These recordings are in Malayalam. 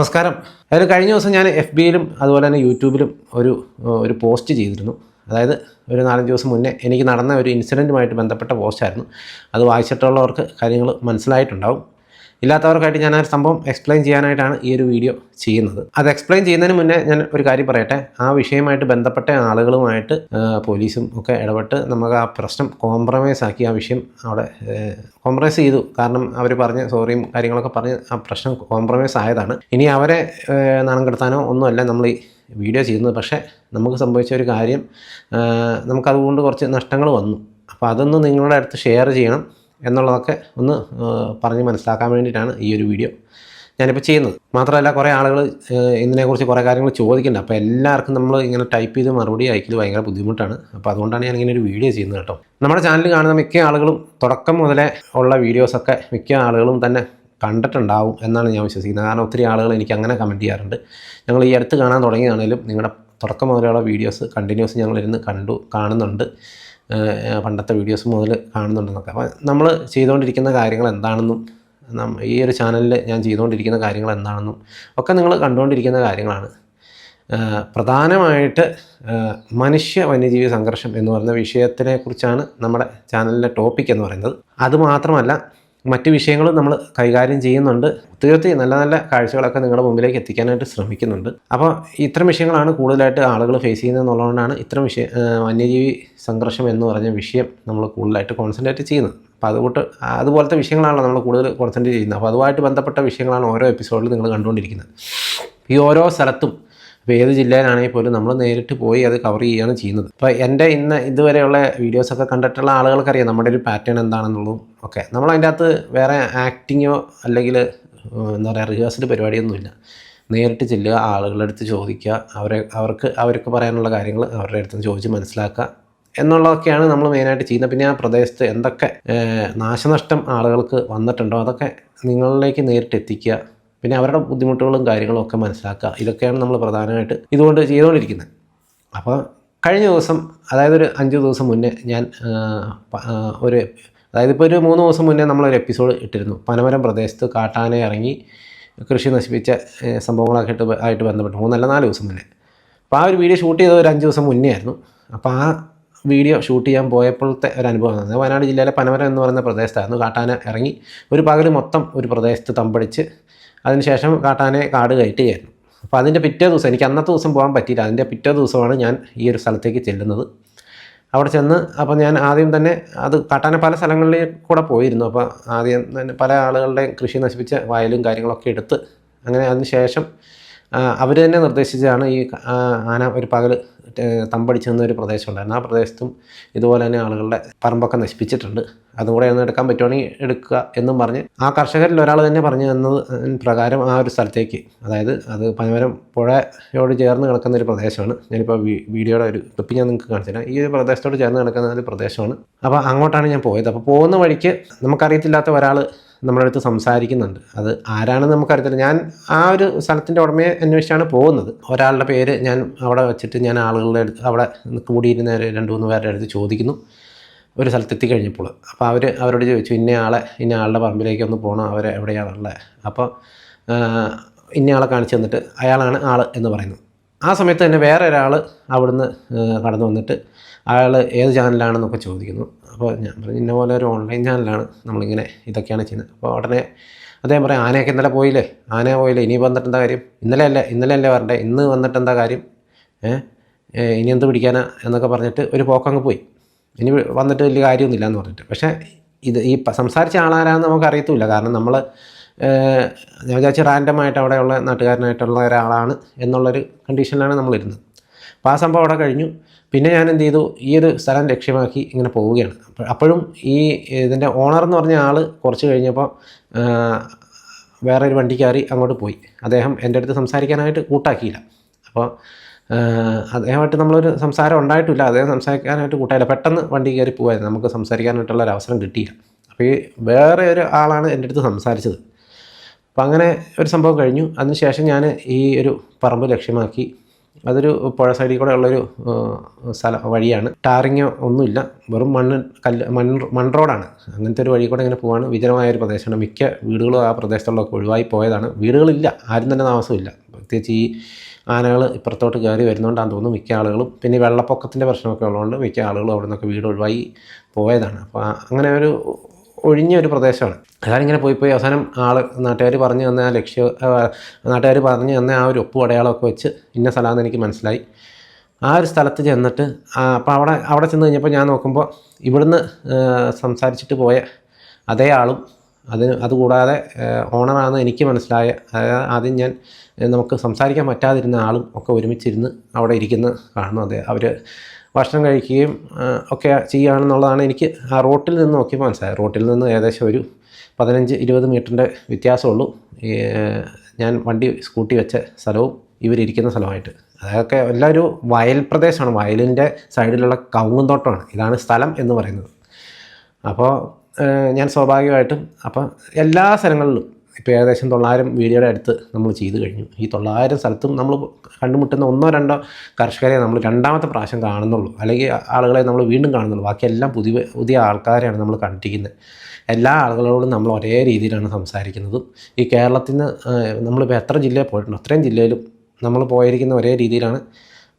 നമസ്കാരം. അതായത് കഴിഞ്ഞ ദിവസം ഞാൻ എഫ് ബിയിലും അതുപോലെ തന്നെ യൂട്യൂബിലും ഒരു ഒരു പോസ്റ്റ് ചെയ്തിരുന്നു. അതായത് ഒരു നാലഞ്ച് ദിവസം മുന്നേ എനിക്ക് നടന്ന ഒരു ഇൻസിഡന്റുമായിട്ട് ബന്ധപ്പെട്ട പോസ്റ്റായിരുന്നു. അത് വായിച്ചിട്ടുള്ളവർക്ക് കാര്യങ്ങൾ മനസ്സിലായിട്ടുണ്ടാവും. ഇല്ലാത്തവർക്കായിട്ട് ഞാൻ ആ സംഭവം എക്സ്പ്ലെയിൻ ചെയ്യാനായിട്ടാണ് ഈ ഒരു വീഡിയോ ചെയ്യുന്നത്. അത് എക്സ്പ്ലെയിൻ ചെയ്യുന്നതിന് മുന്നേ ഞാൻ ഒരു കാര്യം പറയട്ടെ. ആ വിഷയമായിട്ട് ബന്ധപ്പെട്ട ആളുകളുമായിട്ട് പോലീസും ഒക്കെ ഇടപെട്ട് നമുക്ക് ആ പ്രശ്നം കോംപ്രമൈസ് ആക്കി ആ വിഷയം അവിടെ കോംപ്രമൈസ് ചെയ്തു. കാരണം അവർ പറഞ്ഞ് സോറിയും കാര്യങ്ങളൊക്കെ പറഞ്ഞ് ആ പ്രശ്നം കോംപ്രമൈസ് ആയതാണ്. ഇനി അവരെ നാണം കെടുത്താനോ ഒന്നുമല്ല നമ്മൾ ഈ വീഡിയോ ചെയ്യുന്നത്. പക്ഷേ നമുക്ക് സംഭവിച്ച ഒരു കാര്യം നമുക്കതുകൊണ്ട് കുറച്ച് നഷ്ടങ്ങൾ വന്നു. അപ്പോൾ അതൊന്ന് നിങ്ങളുടെ അടുത്ത് ഷെയർ ചെയ്യണം. എന്നുള്ളതൊക്കെ ഒന്ന് പറഞ്ഞ് മനസ്സിലാക്കാൻ വേണ്ടിയിട്ടാണ് ഈ ഒരു വീഡിയോ ഞാനിപ്പോൾ ചെയ്യുന്നത്. മാത്രമല്ല കുറേ ആളുകൾ ഇതിനെക്കുറിച്ച് കുറേ കാര്യങ്ങൾ ചോദിക്കുന്നുണ്ട്. അപ്പോൾ എല്ലാവർക്കും നമ്മൾ ഇങ്ങനെ ടൈപ്പ് ചെയ്ത് മറുപടി അയക്കൽ ഭയങ്കര ബുദ്ധിമുട്ടാണ്. അപ്പോൾ അതുകൊണ്ടാണ് ഞാൻ ഇങ്ങനെ ഒരു വീഡിയോ ചെയ്യുന്നത് കേട്ടോ. നമ്മുടെ ചാനൽ കാണുന്ന മിക്ക ആളുകളും തുടക്കം മുതലേ ഉള്ള വീഡിയോസൊക്കെ മിക്ക ആളുകളും തന്നെ കണ്ടിട്ടുണ്ടാവും എന്നാണ് ഞാൻ വിശ്വസിക്കുന്നത്. കാരണം ഒത്തിരി ആളുകൾ എനിക്ക് അങ്ങനെ കമന്റ് ചെയ്യാറുണ്ട്. ഞങ്ങൾ ഈ അടുത്ത് കാണാൻ തുടങ്ങിയതാണേലും നിങ്ങളുടെ തുടക്കം മുതലുള്ള വീഡിയോസ് കണ്ടിന്യൂസ് ഞങ്ങളിരുന്ന് കണ്ടു കാണുന്നുണ്ട്. പണ്ടത്തെ വീഡിയോസ് മുതൽ കാണുന്നുണ്ടെന്നൊക്കെ. അപ്പോൾ നമ്മൾ ചെയ്തുകൊണ്ടിരിക്കുന്ന കാര്യങ്ങൾ എന്താണെന്നും ഈ ഒരു ചാനലിൽ ഞാൻ ചെയ്തുകൊണ്ടിരിക്കുന്ന കാര്യങ്ങൾ എന്താണെന്നും ഒക്കെ നിങ്ങൾ കണ്ടുകൊണ്ടിരിക്കുന്ന കാര്യങ്ങളാണ്. പ്രധാനമായിട്ട് മനുഷ്യ വന്യജീവി സംഘർഷം എന്ന് പറയുന്ന വിഷയത്തിനെ കുറിച്ചാണ് നമ്മുടെ ചാനലിലെ ടോപ്പിക് എന്ന് പറയുന്നത്. അതുമാത്രമല്ല മറ്റ് വിഷയങ്ങളും നമ്മൾ കൈകാര്യം ചെയ്യുന്നുണ്ട്. തീർച്ചയായും നല്ല നല്ല കാഴ്ചകളൊക്കെ നിങ്ങളുടെ മുമ്പിലേക്ക് എത്തിക്കാനായിട്ട് ശ്രമിക്കുന്നുണ്ട്. അപ്പോൾ ഇത്തരം വിഷയങ്ങളാണ് കൂടുതലായിട്ട് ആളുകൾ ഫേസ് ചെയ്യുന്നത് എന്നുള്ളതുകൊണ്ടാണ് ഇത്തരം വിഷയ വന്യജീവി സംഘർഷം എന്ന് പറഞ്ഞ വിഷയം നമ്മൾ കൂടുതലായിട്ട് കോൺസെൻട്രേറ്റ് ചെയ്യുന്നത്. അപ്പോൾ അതുകൊണ്ട് അതുപോലത്തെ വിഷയങ്ങളാണ് നമ്മൾ കൂടുതൽ കോൺസെൻട്രേറ്റ് ചെയ്യുന്നത്. അപ്പോൾ അതുമായിട്ട് ബന്ധപ്പെട്ട വിഷയങ്ങളാണ് ഓരോ എപ്പിസോഡിൽ നിങ്ങൾ കണ്ടുകൊണ്ടിരിക്കുന്നത്. ഈ ഓരോ സ്ഥലത്തും ഇപ്പോൾ ഏത് ജില്ലയിലാണെങ്കിൽ പോലും നമ്മൾ നേരിട്ട് പോയി അത് കവർ ചെയ്യുകയാണ് ചെയ്യുന്നത്. അപ്പോൾ എന്റെ ഇന്ന് ഇതുവരെയുള്ള വീഡിയോസൊക്കെ കണ്ടിട്ടുള്ള ആളുകൾക്കറിയാം നമ്മുടെ ഒരു പാറ്റേൺ എന്താണെന്നുള്ളതും ഒക്കെ. നമ്മൾ അതിന്റെ അകത്ത് വേറെ ആക്ടിങ്ങോ അല്ലെങ്കിൽ എന്താ പറയുക റിഹേഴ്സൽ പരിപാടിയൊന്നുമില്ല. നേരിട്ട് ചെല്ലുക ആളുകളുടെ അടുത്ത് ചോദിക്കുക അവരെ അവർക്ക് അവർക്ക് പറയാനുള്ള കാര്യങ്ങൾ അവരുടെ അടുത്ത് നിന്ന് ചോദിച്ച് മനസ്സിലാക്കുക എന്നുള്ളതൊക്കെയാണ് നമ്മൾ മെയിനായിട്ട് ചെയ്യുന്നത്. പിന്നെ ആ പ്രദേശത്ത് എന്തൊക്കെ നാശനഷ്ടം ആളുകൾക്ക് വന്നിട്ടുണ്ടോ? അതൊക്കെ നിങ്ങളിലേക്ക് നേരിട്ട് എത്തിക്കുക. പിന്നെ അവരുടെ ബുദ്ധിമുട്ടുകളും കാര്യങ്ങളും ഒക്കെ മനസ്സിലാക്കുക. ഇതൊക്കെയാണ് നമ്മൾ പ്രധാനമായിട്ട് ഇതുകൊണ്ട് ചെയ്തുകൊണ്ടിരിക്കുന്നത്. അപ്പോൾ കഴിഞ്ഞ ദിവസം അതായത് ഒരു അഞ്ച് ദിവസം മുന്നേ ഞാൻ ഒരു അതായത് ഇപ്പോൾ ഒരു മൂന്ന് ദിവസം മുന്നേ നമ്മളൊരു എപ്പിസോഡ് ഇട്ടിരുന്നു. പനമരം പ്രദേശത്ത് കാട്ടാനെ ഇറങ്ങി കൃഷി നശിപ്പിച്ച സംഭവങ്ങളൊക്കെ ബ- ആയിട്ട് ബന്ധപ്പെട്ട് മൂന്നല്ല നാല് ദിവസം മുന്നേ. അപ്പോൾ ആ ഒരു വീഡിയോ ഷൂട്ട് ചെയ്തത് ഒരു അഞ്ച് ദിവസം മുന്നേ ആയിരുന്നു. അപ്പോൾ ആ വീഡിയോ ഷൂട്ട് ചെയ്യാൻ പോയപ്പോഴത്തെ ഒരു അനുഭവം അനുഭവമാണ് വയനാട് ജില്ലയിലെ പനമരം എന്ന് പറയുന്ന പ്രദേശത്തായിരുന്നു കാട്ടാന ഇറങ്ങി ഒരു പകൽ മൊത്തം ഒരു പ്രദേശത്ത് തമ്പടിച്ച് അതിനുശേഷം കാട്ടാനെ കാട് കയറ്റുകയായിരുന്നു അപ്പോൾ അതിന്റെ പിറ്റേ ദിവസം എനിക്ക് അന്നത്തെ ദിവസം പോകാൻ പറ്റിയില്ല. അതിന്റെ പിറ്റേ ദിവസമാണ് ഞാൻ ഈ ഒരു സ്ഥലത്തേക്ക് ചെല്ലുന്നത്. അവിടെ ചെന്ന് അപ്പോൾ ഞാൻ ആദ്യം തന്നെ അത് കാട്ടാന പല സ്ഥലങ്ങളിൽ കൂടെ പോയിരുന്നു. അപ്പോൾ ആദ്യം തന്നെ പല ആളുകളുടെയും കൃഷി നശിപ്പിച്ച വയലും കാര്യങ്ങളൊക്കെ എടുത്ത് അങ്ങനെ അതിന് ശേഷം അവർ തന്നെ നിർദ്ദേശിച്ചാണ് ഈ ആന ഒരു പകൽ തമ്പടിച്ച് നിന്ന ഒരു പ്രദേശം ഉണ്ടായിരുന്നു ആ പ്രദേശത്തും ഇതുപോലെ തന്നെ ആളുകളുടെ പറമ്പൊക്കെ നശിപ്പിച്ചിട്ടുണ്ട്. അതും കൂടെ ഒന്ന് എടുക്കാൻ പറ്റുവാണെങ്കിൽ എടുക്കുക എന്നും പറഞ്ഞ് ആ കർഷകരിൽ ഒരാൾ തന്നെ പറഞ്ഞു തന്നത് പ്രകാരം ആ ഒരു സ്ഥലത്തേക്ക്. അതായത് അത് പനമരം പുഴയോട് ചേർന്ന് കിടക്കുന്ന ഒരു പ്രദേശമാണ്. ഞാനിപ്പോൾ വീഡിയോയുടെ ഒരു ക്ലിപ്പ് ഞാൻ നിങ്ങൾക്ക് കാണിച്ചു ഈ ഒരു പ്രദേശത്തോട് ചേർന്ന് കിടക്കുന്ന ഒരു പ്രദേശമാണ്. അപ്പോൾ അങ്ങോട്ടാണ് ഞാൻ പോയത്. അപ്പോൾ പോകുന്ന വഴിക്ക് നമുക്കറിയത്തില്ലാത്ത ഒരാൾ നമ്മുടെ അടുത്ത് സംസാരിക്കുന്നുണ്ട്. അത് ആരാണെന്ന് നമുക്കറിയത്തില്ല. ഞാൻ ആ ഒരു സ്ഥലത്തിന്റെ ഉടമയെ അന്വേഷിച്ചാണ് പോകുന്നത്. ഒരാളുടെ പേര് ഞാൻ അവിടെ വെച്ചിട്ട് ഞാൻ ആളുകളുടെ അടുത്ത് അവിടെ കൂടിയിരുന്ന രണ്ട് മൂന്ന് പേരുടെ അടുത്ത് ചോദിക്കുന്നു. ഒരു സ്ഥലത്തെത്തി കഴിഞ്ഞപ്പോൾ. അപ്പോൾ അവർ അവരോട് ചോദിച്ചു ഇന്ന ആളെ ഇന്ന ആളുടെ പറമ്പിലേക്ക് ഒന്ന് പോകണം അവർ എവിടെയാണുള്ളത്? അപ്പോൾ ഇന്ന ആളെ കാണിച്ചു തന്നിട്ട് അയാളാണ് ആൾ എന്ന് പറയുന്നത്. ആ സമയത്ത് തന്നെ വേറെ ഒരാൾ അവിടുന്ന് കടന്നു വന്നിട്ട് അയാൾ ഏത് ചാനലാണെന്നൊക്കെ ചോദിക്കുന്നു. അപ്പോൾ ഞാൻ പറഞ്ഞു ഇന്ന പോലെ ഒരു ഓൺലൈൻ ചാനലാണ് നമ്മളിങ്ങനെ ഇതൊക്കെയാണ് ചെയ്യുന്നത്. അപ്പോൾ ഉടനെ അദ്ദേഹം പറയും ആനയൊക്കെ ഇന്നലെ പോയില്ലേ? ആന പോയില്ലേ? ഇനി വന്നിട്ട് എന്താ കാര്യം? ഇന്നലെ അല്ലേ? ഇന്നലെ അല്ലേ വരണ്ടേ? ഇന്ന് വന്നിട്ട് എന്താ കാര്യം? ഇനി എന്ത് പിടിക്കാനാ? എന്നൊക്കെ പറഞ്ഞിട്ട് ഒരു പോക്കങ്ങ് പോയി. ഇനി വന്നിട്ട് വലിയ കാര്യമൊന്നുമില്ല എന്ന് പറഞ്ഞിട്ട്. പക്ഷേ ഇത് ഈ സംസാരിച്ച ആളാരാന്ന് നമുക്ക് അറിയത്തുമില്ല. കാരണം നമ്മൾ ഞാൻ വിചാരിച്ച റാൻഡമായിട്ട് അവിടെയുള്ള നാട്ടുകാരനായിട്ടുള്ള ഒരാളാണ് എന്നുള്ളൊരു കണ്ടീഷനിലാണ് നമ്മളിരുന്നത്. അപ്പോൾ ആ സംഭവം അവിടെ കഴിഞ്ഞു. പിന്നെ ഞാൻ എന്ത് ചെയ്തു? ഈ ഒരു സ്ഥലം ലക്ഷ്യമാക്കി ഇങ്ങനെ പോവുകയാണ്. അപ്പോഴും ഈ ഇതിന്റെ ഓണർ എന്ന് പറഞ്ഞ ആൾ കുറച്ച് കഴിഞ്ഞപ്പോൾ വേറെ ഒരു വണ്ടി കയറി അങ്ങോട്ട് പോയി. അദ്ദേഹം എന്റെ അടുത്ത് സംസാരിക്കാനായിട്ട് കൂട്ടാക്കിയില്ല. അപ്പോൾ അദ്ദേഹമായിട്ട് നമ്മളൊരു സംസാരം ഉണ്ടായിട്ടില്ല. അദ്ദേഹം സംസാരിക്കാനായിട്ട് കൂട്ടായില്ല. പെട്ടെന്ന് വണ്ടി കയറി പോകായിരുന്നു നമുക്ക് സംസാരിക്കാനായിട്ടുള്ള ഒരു അവസരം കിട്ടിയില്ല. അപ്പോൾ ഈ വേറെ ഒരു ആളാണ് എന്റെ അടുത്ത് സംസാരിച്ചത്. അപ്പോൾ അങ്ങനെ ഒരു സംഭവം കഴിഞ്ഞു. അതിനുശേഷം ഞാൻ ഈ ഒരു പറമ്പ് ലക്ഷ്യമാക്കി. അതൊരു പുഴ സൈഡിൽ കൂടെ ഉള്ളൊരു സ്ഥല വഴിയാണ്. ടാറിങ് ഒന്നുമില്ല. വെറും മണ്ണ് കല്ല് മണ്ണ് മൺ റോഡാണ്. അങ്ങനത്തെ ഒരു വഴി കൂടെ ഇങ്ങനെ പോവാണ്. വിജനമായ ഒരു പ്രദേശമാണ്. മിക്ക വീടുകളും ആ പ്രദേശത്തുള്ളതൊക്കെ ഒഴിവായി പോയതാണ്. വീടുകളില്ല. ആരും തന്നെ താമസമില്ല. പ്രത്യേകിച്ച് ഈ ആനകൾ ഇപ്പുറത്തോട്ട് കയറി വരുന്നതുകൊണ്ടാണ് തോന്നുന്നു മിക്ക ആളുകളും. പിന്നെ വെള്ളപ്പൊക്കത്തിന്റെ പ്രശ്നമൊക്കെ ഉള്ളതുകൊണ്ട് മിക്ക ആളുകളും അവിടെ നിന്നൊക്കെ വീട് ഒഴിവായി പോയതാണ്. അപ്പോൾ അങ്ങനെ ഒരു ഒഴിഞ്ഞ ഒരു പ്രദേശമാണ്. അതാണ് ഇങ്ങനെ പോയി പോയി അവസാനം ആൾ നാട്ടുകാർ പറഞ്ഞു തന്ന ആ ലക്ഷ്യ നാട്ടുകാർ പറഞ്ഞു തന്ന ആ ഒരു ഒപ്പ് അടയാളമൊക്കെ വെച്ച് ഇന്ന സ്ഥലമാണെന്ന് എനിക്ക് മനസ്സിലായി. ആ ഒരു സ്ഥലത്ത് ചെന്നിട്ട് അപ്പോൾ അവിടെ അവിടെ ചെന്ന് കഴിഞ്ഞപ്പോൾ ഞാൻ നോക്കുമ്പോൾ ഇവിടുന്ന് സംസാരിച്ചിട്ട് പോയ അതേ ആളും അതിന് അതുകൂടാതെ ഓണറാണെന്ന് എനിക്ക് മനസ്സിലായ അതായത് ആദ്യം ഞാൻ നമുക്ക് സംസാരിക്കാൻ പറ്റാതിരുന്ന ആളും ഒക്കെ ഒരുമിച്ചിരുന്ന് അവിടെ ഇരിക്കുന്ന കാണുന്നു. അതെ അവർ ഭക്ഷണം കഴിക്കുകയും ഒക്കെ ചെയ്യുകയാണെന്നുള്ളതാണ് എനിക്ക് ആ റോട്ടിൽ നിന്ന് നോക്കിയപ്പോൾ മനസ്സിലായത്. റോട്ടിൽ നിന്ന് ഏകദേശം ഒരു പതിനഞ്ച് ഇരുപത് മീറ്ററിന്റെ വ്യത്യാസമുള്ളൂ. ഞാൻ വണ്ടി സ്കൂട്ടി വെച്ച സ്ഥലവും ഇവരിയ്ക്കുന്ന സ്ഥലമായിട്ട്. അതൊക്കെ എല്ലാം ഒരു വയൽ പ്രദേശമാണ്. വയലിന്റെ സൈഡിലുള്ള കവുങ്ങും തോട്ടമാണ്. ഇതാണ് സ്ഥലം എന്ന് പറയുന്നത്. അപ്പോൾ ഞാൻ സ്വാഭാവികമായിട്ടും അപ്പം എല്ലാ സ്ഥലങ്ങളിലും ഇപ്പോൾ ഏകദേശം തൊള്ളായിരം വീഡിയോയുടെ അടുത്ത് നമ്മൾ ചെയ്തു കഴിഞ്ഞു. ഈ തൊള്ളായിരം സ്ഥലത്തും നമ്മൾ കണ്ടുമുട്ടുന്ന ഒന്നോ രണ്ടോ കർഷകരെ നമ്മൾ രണ്ടാമത്തെ പ്രാവശ്യം കാണുന്നുള്ളൂ. അല്ലെങ്കിൽ ആളുകളെ നമ്മൾ വീണ്ടും കാണുന്നുള്ളൂ. ബാക്കിയെല്ലാം പുതിയ പുതിയ ആൾക്കാരെയാണ് നമ്മൾ കണ്ടിരിക്കുന്നത്. എല്ലാ ആളുകളോടും നമ്മൾ ഒരേ രീതിയിലാണ് സംസാരിക്കുന്നതും. ഈ കേരളത്തിൽ നിന്ന് നമ്മളിപ്പോൾ എത്ര ജില്ലയിൽ പോയിട്ടുണ്ട്? അത്രയും ജില്ലയിലും നമ്മൾ പോയിരിക്കുന്ന ഒരേ രീതിയിലാണ്.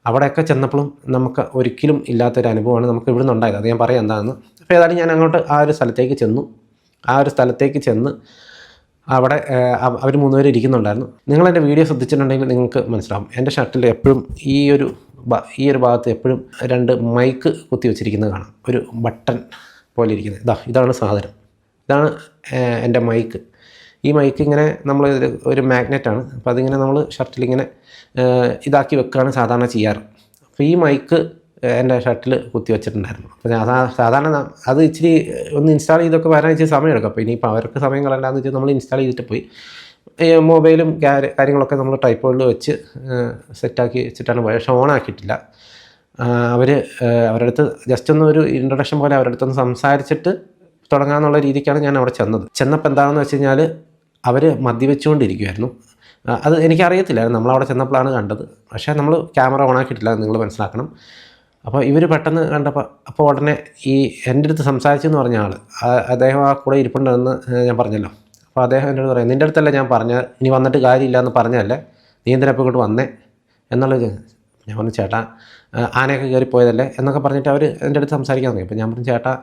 അവിടെയൊക്കെ ചെന്നപ്പോഴും നമുക്ക് ഒരിക്കലും ഇല്ലാത്തൊരു അനുഭവമാണ് നമുക്ക് ഇവിടെ നിന്നുണ്ടായത് അത് ഞാൻ പറയാം എന്താണെന്ന്. അപ്പോൾ ഏതായാലും ഞാൻ അങ്ങോട്ട് ആ ഒരു സ്ഥലത്തേക്ക് ചെന്നു. ആ ഒരു സ്ഥലത്തേക്ക് ചെന്ന് അവിടെ അവർ മൂന്നുപേരും ഇരിക്കുന്നുണ്ടായിരുന്നു. നിങ്ങൾ എന്റെ വീഡിയോ ശ്രദ്ധിച്ചിട്ടുണ്ടെങ്കിൽ നിങ്ങൾക്ക് മനസ്സിലാവും. എന്റെ ഷർട്ടിൽ എപ്പോഴും ഈ ഒരു ഈ ഒരു ഭാഗത്ത് എപ്പോഴും രണ്ട് മൈക്ക് കുത്തി വെച്ചിരിക്കുന്നത് കാണാം. ഒരു ബട്ടൺ പോലെ ഇരിക്കുന്നത്. ഇതാ ഇതാണ് സാധനം. ഇതാണ് എന്റെ മൈക്ക്. ഈ മൈക്ക് ഇങ്ങനെ നമ്മൾ ഒരു മാഗ്നറ്റാണ് അപ്പോൾ അതിങ്ങനെ നമ്മൾ ഷർട്ടിൽ ഇങ്ങനെ ഇതാക്കി വെക്കുകയാണ് സാധാരണ ചെയ്യാറ്. അപ്പോൾ ഈ മൈക്ക് എന്റെ ഷർട്ടിൽ കുത്തി വെച്ചിട്ടുണ്ടായിരുന്നു. അപ്പോൾ ഞാൻ സാധാരണ അത് ഇച്ചിരി ഒന്ന് ഇൻസ്റ്റാൾ ചെയ്തൊക്കെ വരാൻ ഇച്ചിരി സമയമെടുക്കും. അപ്പോൾ ഇനിയിപ്പോൾ അവർക്ക് സമയം കളണ്ടാന്ന് വെച്ചാൽ നമ്മൾ ഇൻസ്റ്റാൾ ചെയ്തിട്ട് പോയി. മൊബൈലും കാര്യങ്ങളൊക്കെ നമ്മൾ ടൈപ്പുകളിൽ വെച്ച് സെറ്റാക്കി വെച്ചിട്ടാണ് പോയത്. പക്ഷേ ഓണാക്കിയിട്ടില്ല. അവർ അവരുടെ അടുത്ത് ജസ്റ്റ് ഒന്ന് ഒരു ഇൻട്രൊഡക്ഷൻ പോലെ അവരുടെ അടുത്തൊന്ന് സംസാരിച്ചിട്ട് തുടങ്ങാമെന്നുള്ള രീതിക്കാണ് ഞാൻ അവിടെ ചെന്നത്. ചെന്നപ്പോൾ എന്താണെന്ന് വെച്ച് കഴിഞ്ഞാൽ അവർ മദ്യവെച്ചുകൊണ്ടിരിക്കുമായിരുന്നു അത് എനിക്കറിയത്തില്ലായിരുന്നു. നമ്മളവിടെ ചെന്നപ്പോഴാണ് കണ്ടത്. പക്ഷേ നമ്മൾ ക്യാമറ ഓണാക്കിയിട്ടില്ല നിങ്ങൾ മനസ്സിലാക്കണം. അപ്പോൾ ഇവർ പെട്ടെന്ന് കണ്ടപ്പോൾ അപ്പോൾ ഉടനെ ഈ എന്റെ അടുത്ത് സംസാരിച്ചു എന്ന് പറഞ്ഞ ആൾ അദ്ദേഹം ആ കൂടെ ഇരിപ്പുണ്ടെന്ന് ഞാൻ പറഞ്ഞല്ലോ. അപ്പോൾ അദ്ദേഹം അടുത്ത് പറയാം നിന്റെ അടുത്തല്ല ഞാൻ പറഞ്ഞ ഇനി വന്നിട്ട് കാര്യമില്ല എന്ന് പറഞ്ഞതല്ലേ? നീ എന്തിനാ ഇങ്ങോട്ട് വന്നേ? എന്നുള്ളത് ഞാൻ പറഞ്ഞു ചേട്ടാ ആനയൊക്കെ കയറിപ്പോയതല്ലേ എന്നൊക്കെ പറഞ്ഞിട്ട് അവർ എന്റെ അടുത്ത് സംസാരിക്കാൻ തുടങ്ങി. അപ്പോൾ ഞാൻ പറഞ്ഞു ചേട്ടാ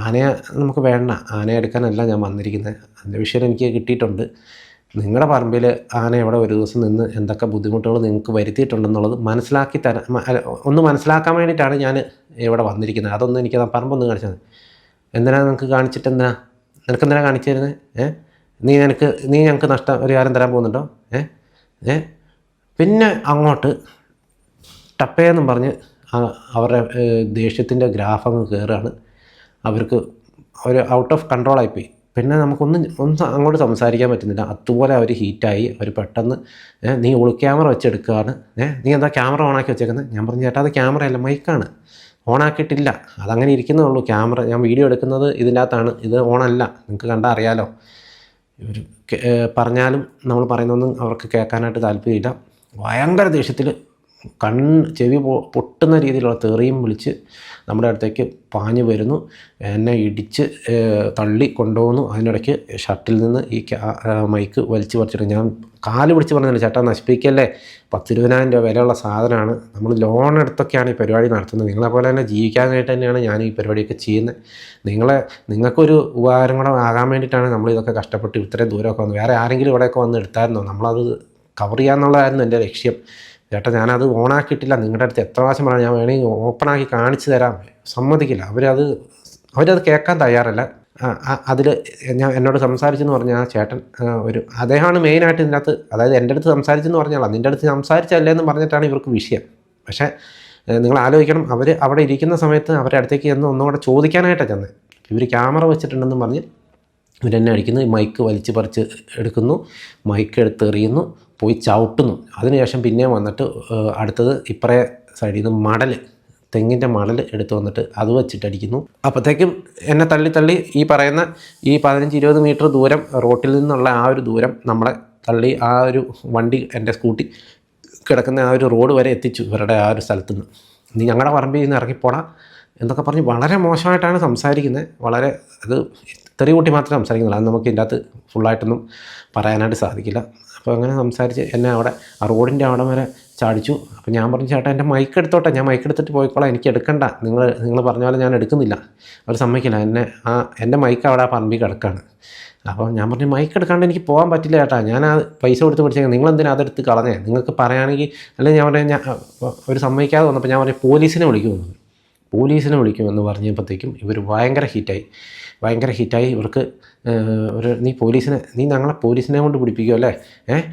ആനയെ നമുക്ക് വേണ്ട ആനയെ എടുക്കാനല്ല ഞാൻ വന്നിരിക്കുന്നത് അതിന്റെ വിഷയം എനിക്ക് കിട്ടിയിട്ടുണ്ട്. നിങ്ങളുടെ പറമ്പിൽ ആന എവിടെ ഒരു ദിവസം നിന്ന് എന്തൊക്കെ ബുദ്ധിമുട്ടുകൾ നിങ്ങൾക്ക് വരുത്തിയിട്ടുണ്ടെന്നുള്ളത് മനസ്സിലാക്കി തരാൻ ഒന്ന് മനസ്സിലാക്കാൻ വേണ്ടിയിട്ടാണ് ഞാൻ ഇവിടെ വന്നിരിക്കുന്നത്. അതൊന്നും എനിക്ക് ആ പറമ്പൊന്നും കാണിച്ചത് എന്തിനാ നിങ്ങൾക്ക് കാണിച്ചിട്ട് എന്തിനാ? നിനക്ക് എന്തിനാ കാണിച്ചു തരുന്നത് ഏ? നീ നിനക്ക് നീ ഞങ്ങൾക്ക് നഷ്ടം ഒരു കാര്യം തരാൻ പോകുന്നുണ്ടോ? ഏ? ഏ? പിന്നെ അങ്ങോട്ട് ടപ്പേന്നും പറഞ്ഞ് അവരുടെ ദേഷ്യത്തിന്റെ ഗ്രാഫ് അങ്ങ് കയറുകയാണ് അവർക്ക് ഒരു ഔട്ട് ഓഫ് കൺട്രോൾ ആയിപ്പോയി പിന്നെ നമുക്കൊന്നും ഒന്നും അങ്ങോട്ട് സംസാരിക്കാൻ പറ്റുന്നില്ല. അതുപോലെ അവർ ഹീറ്റായി. അവർ പെട്ടെന്ന് നീ ഒളി ക്യാമറ വെച്ചെടുക്കുകയാണ്. ഏഹ് നീ എന്താ ക്യാമറ ഓണാക്കി വെച്ചേക്കുന്നത്? ഞാൻ പറഞ്ഞു ചേട്ടാ അത് ക്യാമറ അല്ല മൈക്കാണ്. ഓണാക്കിയിട്ടില്ല. അതങ്ങനെ ഇരിക്കുന്നേ ഉള്ളൂ. ക്യാമറ ഞാൻ വീഡിയോ എടുക്കുന്നത് ഇതിന്റെ അകത്താണ് ഇത് ഓണല്ല. നിങ്ങൾക്ക് കണ്ടാൽ അറിയാലോ. ഇവർ പറഞ്ഞാലും നമ്മൾ പറയുന്നൊന്നും അവർക്ക് കേൾക്കാനായിട്ട് താല്പര്യമില്ല. ഭയങ്കര ദേഷ്യത്തിൽ കണ്ണ് ചെവി പൊട്ടുന്ന രീതിയിലുള്ള തെറിയും വിളിച്ച് നമ്മുടെ അടുത്തേക്ക് പാഞ്ഞു വരുന്നു. എന്നെ ഇടിച്ച് തള്ളി കൊണ്ടുപോകുന്നു. അതിനിടയ്ക്ക് ഷർട്ടിൽ നിന്ന് ഈ മൈക്ക് വലിച്ചു പറിച്ചിട്ട് ഞാൻ കാൽ പിടിച്ച് പറഞ്ഞില്ല ചേട്ടാ നശിപ്പിക്കല്ലേ? പത്തിരുപതിനായിരം രൂപ വിലയുള്ള സാധനമാണ്. നമ്മൾ ലോൺ എടുത്തൊക്കെയാണ് ഈ പരിപാടി നടത്തുന്നത്. നിങ്ങളെ പോലെ തന്നെ ജീവിക്കാനായിട്ട് തന്നെയാണ് ഞാൻ ഈ പരിപാടിയൊക്കെ ചെയ്യുന്നത്. നിങ്ങളെ നിങ്ങൾക്കൊരു ഉപകാരം കൂടെ ആകാൻ വേണ്ടിയിട്ടാണ് നമ്മൾ ഇതൊക്കെ കഷ്ടപ്പെട്ട് ഇത്രയും ദൂരമൊക്കെ വന്നത്. വേറെ ആരെങ്കിലും ഇവിടെയൊക്കെ വന്ന് എടുത്തായിരുന്നോ? നമ്മളത് കവർ ചെയ്യാന്നുള്ളതായിരുന്നു എന്റെ ലക്ഷ്യം. ചേട്ടാ ഞാനത് ഓണാക്കിയിട്ടില്ല. നിങ്ങളുടെ അടുത്ത് എത്ര പ്രാവശ്യം പറഞ്ഞു ഞാൻ വേണമെങ്കിൽ ഓപ്പണാക്കി കാണിച്ചു തരാം. സമ്മതിക്കില്ല. അവരത് അവരത് കേൾക്കാൻ തയ്യാറല്ല. അതിൽ ഞാൻ എന്നോട് സംസാരിച്ചെന്ന് പറഞ്ഞാൽ ആ ചേട്ടൻ ഒരു അദ്ദേഹമാണ് മെയിനായിട്ട് ഇതിനകത്ത് അതായത് എന്റെ അടുത്ത് സംസാരിച്ചെന്ന് പറഞ്ഞാൽ നിന്റെ അടുത്ത് സംസാരിച്ചല്ലേ എന്ന് പറഞ്ഞിട്ടാണ് ഇവർക്ക് വിഷയം. പക്ഷേ നിങ്ങൾ ആലോചിക്കണം. അവർ അവിടെ ഇരിക്കുന്ന സമയത്ത് അവരുടെ അടുത്തേക്ക് ചെന്ന് ഒന്നുകൂടെ ചോദിക്കാനായിട്ടാണ് ചെന്നത് ഇവർ ക്യാമറ വെച്ചിട്ടുണ്ടെന്ന് പറഞ്ഞ് ഇവരെന്നെ അടിക്കുന്നു. മൈക്ക് വലിച്ചു പറിച്ച് എടുക്കുന്നു. മൈക്ക് എടുത്ത് എറിയുന്നു പോയി ചവിട്ടുന്നു. അതിനുശേഷം പിന്നെയും വന്നിട്ട് അടുത്തത് ഇപ്പറേ സൈഡിൽ നിന്ന് മടൽ തെങ്ങിന്റെ മടൽ എടുത്ത് വന്നിട്ട് അത് വെച്ചിട്ടടിക്കുന്നു. അപ്പോഴത്തേക്കും എന്നെ തള്ളി തള്ളി ഈ പറയുന്ന ഈ പതിനഞ്ച് ഇരുപത് മീറ്റർ ദൂരം റോട്ടിൽ നിന്നുള്ള ആ ഒരു ദൂരം നമ്മളെ തള്ളി ആ ഒരു വണ്ടി എന്റെ സ്കൂട്ടി കിടക്കുന്ന ആ ഒരു റോഡ് വരെ എത്തിച്ചു ഇവരുടെ ആ ഒരു സ്ഥലത്ത് നിന്ന്. നീ ഞങ്ങളുടെ പറമ്പിൽ നിന്ന് ഇറങ്ങിപ്പോടാ എന്നൊക്കെ പറഞ്ഞ് വളരെ മോശമായിട്ടാണ് സംസാരിക്കുന്നത് വളരെ അത് തെറി കൂട്ടി മാത്രമേ സംസാരിക്കുന്നുള്ളൂ. അത് നമുക്ക് ഇതിന്റെ അകത്ത് ഫുള്ളായിട്ടൊന്നും പറയാനായിട്ട് സാധിക്കില്ല. അപ്പോൾ അങ്ങനെ സംസാരിച്ച് എന്നെ അവിടെ ആ റോഡിന്റെ അവിടെ വരെ ചാടിച്ചു. അപ്പോൾ ഞാൻ പറഞ്ഞു ചേട്ടാ എന്റെ മൈക്ക് എടുത്തോട്ടെ. ഞാൻ മൈക്ക് എടുത്തിട്ട് പോയിക്കോളാം. എനിക്ക് എടുക്കണ്ട. നിങ്ങൾ നിങ്ങൾ പറഞ്ഞ പോലെ ഞാൻ എടുക്കുന്നില്ല. അവർ സമ്മതിക്കില്ല. എന്നെ ആ എന്റെ മൈക്ക് അവിടെ ആ പറമ്പിൽ കിടക്കാണ്. അപ്പോൾ ഞാൻ പറഞ്ഞു മൈക്ക് എടുക്കാണ്ട് എനിക്ക് പോകാൻ പറ്റില്ല ചേട്ടാ. ഞാൻ ആ പൈസ കൊടുത്ത് പിടിച്ചേക്കാം. നിങ്ങൾ എന്തിനാ അതെടുത്ത് കളഞ്ഞേ? നിങ്ങൾക്ക് പറയുകയാണെങ്കിൽ അല്ലെങ്കിൽ ഞാൻ പറഞ്ഞു ഞാൻ അവർ സമ്മതിക്കാതെ വന്നപ്പോൾ ഞാൻ പറഞ്ഞു പോലീസിനെ വിളിക്കുമെന്ന് പോലീസിനെ വിളിക്കുമെന്ന് പറഞ്ഞപ്പോഴത്തേക്കും ഇവർ ഭയങ്കര ഹീറ്റായി ഭയങ്കര ഹീറ്റായി ഇവർക്ക് ഒരു നീ പോലീസിനെ നീ ഞങ്ങളെ പോലീസിനെ കൊണ്ട് പിടിപ്പിക്കുമോ അല്ലേ? ഏഹ്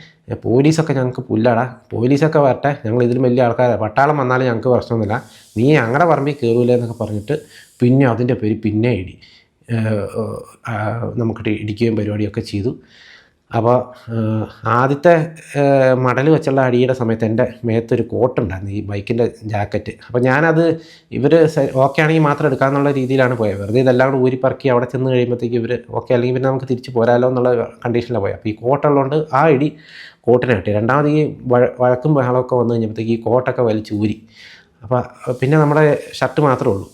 പോലീസൊക്കെ ഞങ്ങൾക്ക് പുല്ലാടാ. പോലീസൊക്കെ വരട്ടെ. ഞങ്ങൾ ഇതിലും വലിയ ആൾക്കാരാണ് പട്ടാളം വന്നാലും ഞങ്ങൾക്ക് പ്രശ്നമൊന്നുമില്ല. നീ ഞങ്ങളുടെ പറമ്പിൽ കയറൂലേ എന്നൊക്കെ പറഞ്ഞിട്ട് പിന്നെ അതിന്റെ പേര് പിന്നെ ഇടി. നമുക്ക് ഇടിക്കുകയും പരിപാടിയൊക്കെ ചെയ്തു. അപ്പോൾ ആദ്യത്തെ മടൽ വെച്ചുള്ള അടിയുടെ സമയത്ത് എന്റെ മേത്തൊരു കോട്ടുണ്ടായിരുന്നു ഈ ബൈക്കിന്റെ ജാക്കറ്റ്. അപ്പോൾ ഞാനത് ഇവർ ഓക്കെ ആണെങ്കിൽ മാത്രം എടുക്കാമെന്നുള്ള രീതിയിലാണ് പോയത്. വെറുതെ ഇതെല്ലാം കൂടെ ഊരിപ്പറക്കി അവിടെ ചെന്ന് കഴിയുമ്പോഴത്തേക്ക് ഇവർ ഓക്കെ അല്ലെങ്കിൽ പിന്നെ നമുക്ക് തിരിച്ച് പോരാലോ എന്നുള്ള കണ്ടീഷനിലാണ് പോയത്. അപ്പോൾ ഈ കോട്ടുള്ളതുകൊണ്ട് ആ ഇടി കോട്ടിനെ കിട്ടി. രണ്ടാമത് ഈ വഴക്കും ബഹളമൊക്കെ വന്നു കഴിഞ്ഞപ്പോഴത്തേക്ക് ഈ കോട്ടൊക്കെ വലിച്ച് ഊരി. അപ്പോൾ പിന്നെ നമ്മുടെ ഷർട്ട് മാത്രമേ ഉള്ളൂ.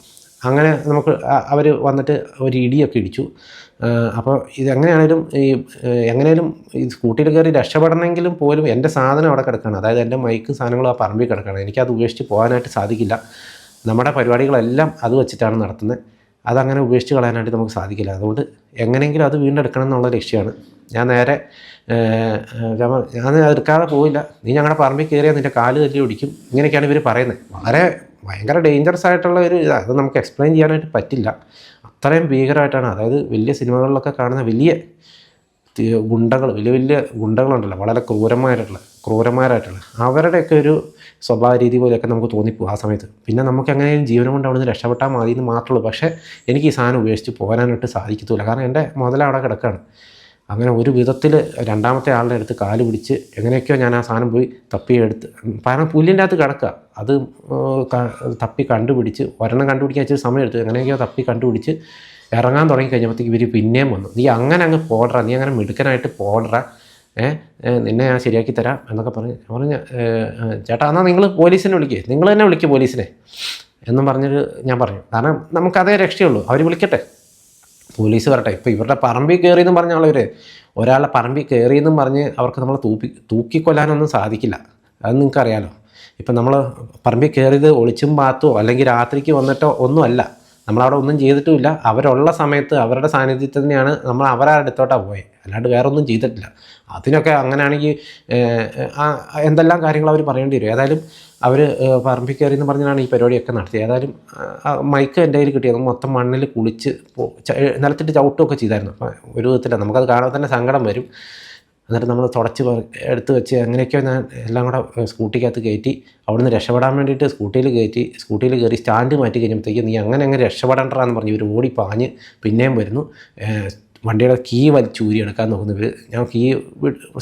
അങ്ങനെ നമുക്ക് അവർ വന്നിട്ട് ഒരു ഇടിയൊക്കെ ഇടിച്ചു. അപ്പോൾ ഇതെങ്ങനെയാണേലും ഈ ഏഹ്, എങ്ങനെയാലും ഈ സ്കൂട്ടിയിൽ കയറി രക്ഷപ്പെടണമെങ്കിലും പോലും എന്റെ സാധനം അവിടെ കിടക്കുകയാണ് അതായത് എന്റെ മൈക്ക് സാധനങ്ങളും ആ പറമ്പിൽ കിടക്കുകയാണ് എനിക്കത് ഉപേക്ഷിച്ച് പോകാനായിട്ട് സാധിക്കില്ല. നമ്മുടെ പരിപാടികളെല്ലാം അത് വെച്ചിട്ടാണ് നടത്തുന്നത്. അതങ്ങനെ ഉപേക്ഷിച്ച് കളയാനായിട്ട് നമുക്ക് സാധിക്കില്ല. അതുകൊണ്ട് എങ്ങനെയെങ്കിലും അത് വീണ്ടെടുക്കണം എന്നുള്ള ലക്ഷ്യമാണ്. ഞാൻ നേരെ ഞാൻ എടുക്കാതെ പോയില്ല നീ ഞങ്ങളുടെ പറമ്പിൽ കയറിയാൽ നിന്റെ കാൽ തല്ലി ഒടിക്കും ഇങ്ങനെയൊക്കെയാണ് ഇവർ പറയുന്നത്. വളരെ ഭയങ്കര ഡേഞ്ചറസ് ആയിട്ടുള്ള ഒരു ഇതാണ് അത് നമുക്ക് എക്സ്പ്ലെയിൻ ചെയ്യാനായിട്ട് പറ്റില്ല. അത്രയും ഭീകരമായിട്ടാണ്. അതായത് വലിയ സിനിമകളിലൊക്കെ കാണുന്ന വലിയ ഗുണ്ടകൾ വലിയ വലിയ ഗുണ്ടകളുണ്ടല്ലോ. വളരെ ക്രൂരമായിട്ടുള്ള ക്രൂരന്മാരായിട്ടുള്ള. അവരുടെയൊക്കെ ഒരു സ്വഭാവ രീതി പോലെയൊക്കെ നമുക്ക് തോന്നിപ്പോകും ആ സമയത്ത്. പിന്നെ നമുക്ക് എങ്ങനെയും ജീവനം കൊണ്ട് അവിടെ നിന്ന് രക്ഷപ്പെട്ടാൽ മതി എന്ന് മാത്രമേ ഉള്ളൂ. പക്ഷേ എനിക്ക് ഈ സാധനം ഉപേക്ഷിച്ച് പോകാനായിട്ട് സാധിക്കത്തില്ല കാരണം എന്റെ മുതലവിടെ കിടക്കുകയാണ്. അങ്ങനെ ഒരു വിധത്തിൽ രണ്ടാമത്തെ ആളുടെ അടുത്ത് കാൽ പിടിച്ച് എങ്ങനെയൊക്കെയോ ഞാൻ ആ സാധനം പോയി തപ്പി എടുത്ത്. കാരണം പുല്ലിന്റെ അകത്ത് കിടക്കുക. അത് തപ്പി കണ്ടുപിടിച്ച് ഒരെണ്ണം കണ്ടുപിടിക്കാൻ ഇച്ചിരി സമയം എടുത്തു. എങ്ങനെയൊക്കെയോ തപ്പി കണ്ടുപിടിച്ച് ഇറങ്ങാൻ തുടങ്ങി കഴിഞ്ഞപ്പോഴത്തേക്ക് ഇവർ പിന്നെയും വന്നു. നീ അങ്ങനെ അങ്ങ് പോടറ. നീ അങ്ങനെ മിടുക്കനായിട്ട് പോടറ. നിന്നെ ഞാൻ ശരിയാക്കി തരാം എന്നൊക്കെ പറഞ്ഞ് പറഞ്ഞ് ചേട്ടാ എന്നാൽ നിങ്ങൾ പോലീസിനെ വിളിക്കുക നിങ്ങൾ തന്നെ വിളിക്കുക പോലീസിനെ എന്നും പറഞ്ഞിട്ട് ഞാൻ പറഞ്ഞു. കാരണം നമുക്കതേ രക്ഷയുള്ളൂ. അവർ വിളിക്കട്ടെ. പോലീസ് വരട്ടെ. ഇപ്പോൾ ഇവരുടെ പറമ്പിൽ കയറി എന്നും പറഞ്ഞ ആളവർ ഒരാളെ പറമ്പിൽ കയറി എന്നും പറഞ്ഞ് അവർക്ക് നമ്മളെ തൂപ്പി തൂക്കിക്കൊല്ലാനൊന്നും സാധിക്കില്ല. അത് നിങ്ങൾക്കറിയാലോ. ഇപ്പം നമ്മൾ പറമ്പിൽ കയറിയത് ഒളിച്ചും പാത്തോ അല്ലെങ്കിൽ രാത്രിക്ക് വന്നിട്ടോ ഒന്നുമല്ല നമ്മളവിടെ ഒന്നും ചെയ്തിട്ടുമില്ല. അവരുള്ള സമയത്ത് അവരുടെ സാന്നിധ്യത്തിനെയാണ് നമ്മൾ അവരുടെ അടുത്തോട്ടാണ് പോയത് അല്ലാണ്ട് വേറെ ഒന്നും ചെയ്തിട്ടില്ല. അതിനൊക്കെ അങ്ങനെയാണെങ്കിൽ എന്തെല്ലാം കാര്യങ്ങൾ അവർ പറയേണ്ടി വരും? ഏതായാലും അവർ പറമ്പിൽ കയറി എന്ന് പറഞ്ഞാണ് ഈ പരിപാടിയൊക്കെ നടത്തിയത്. ഏതായാലും മൈക്ക് എന്റെ കയ്യിൽ കിട്ടിയത് മൊത്തം മണ്ണിൽ കുളിച്ച് നിലത്തിട്ട് ചവിട്ടുമൊക്കെ ചെയ്തായിരുന്നു. അപ്പോൾ ഒരു വിധത്തില്ല നമുക്കത് കാണുമ്പോൾ തന്നെ സങ്കടം വരും. എന്നിട്ട് നമ്മൾ തുടച്ച് എടുത്ത് വെച്ച് അങ്ങനെയൊക്കെ ഞാൻ എല്ലാം കൂടെ സ്കൂട്ടിക്കകത്ത് കയറ്റി അവിടുന്ന് രക്ഷപ്പെടാൻ വേണ്ടിയിട്ട് സ്കൂട്ടിയിൽ കയറ്റി സ്കൂട്ടിയിൽ കയറി സ്റ്റാൻഡ് മാറ്റി കഴിഞ്ഞപ്പോഴത്തേക്ക് നീ അങ്ങനെ അങ്ങനെ രക്ഷപ്പെടണ്ടെന്ന് പറഞ്ഞ് ഇവർ ഓടി പാഞ്ഞ് പിന്നെയും വരുന്നു. വണ്ടിയുടെ കീ വലിച്ചൂരി എടുക്കാൻ നോക്കുന്നു. ഇവർ ഞാൻ കീ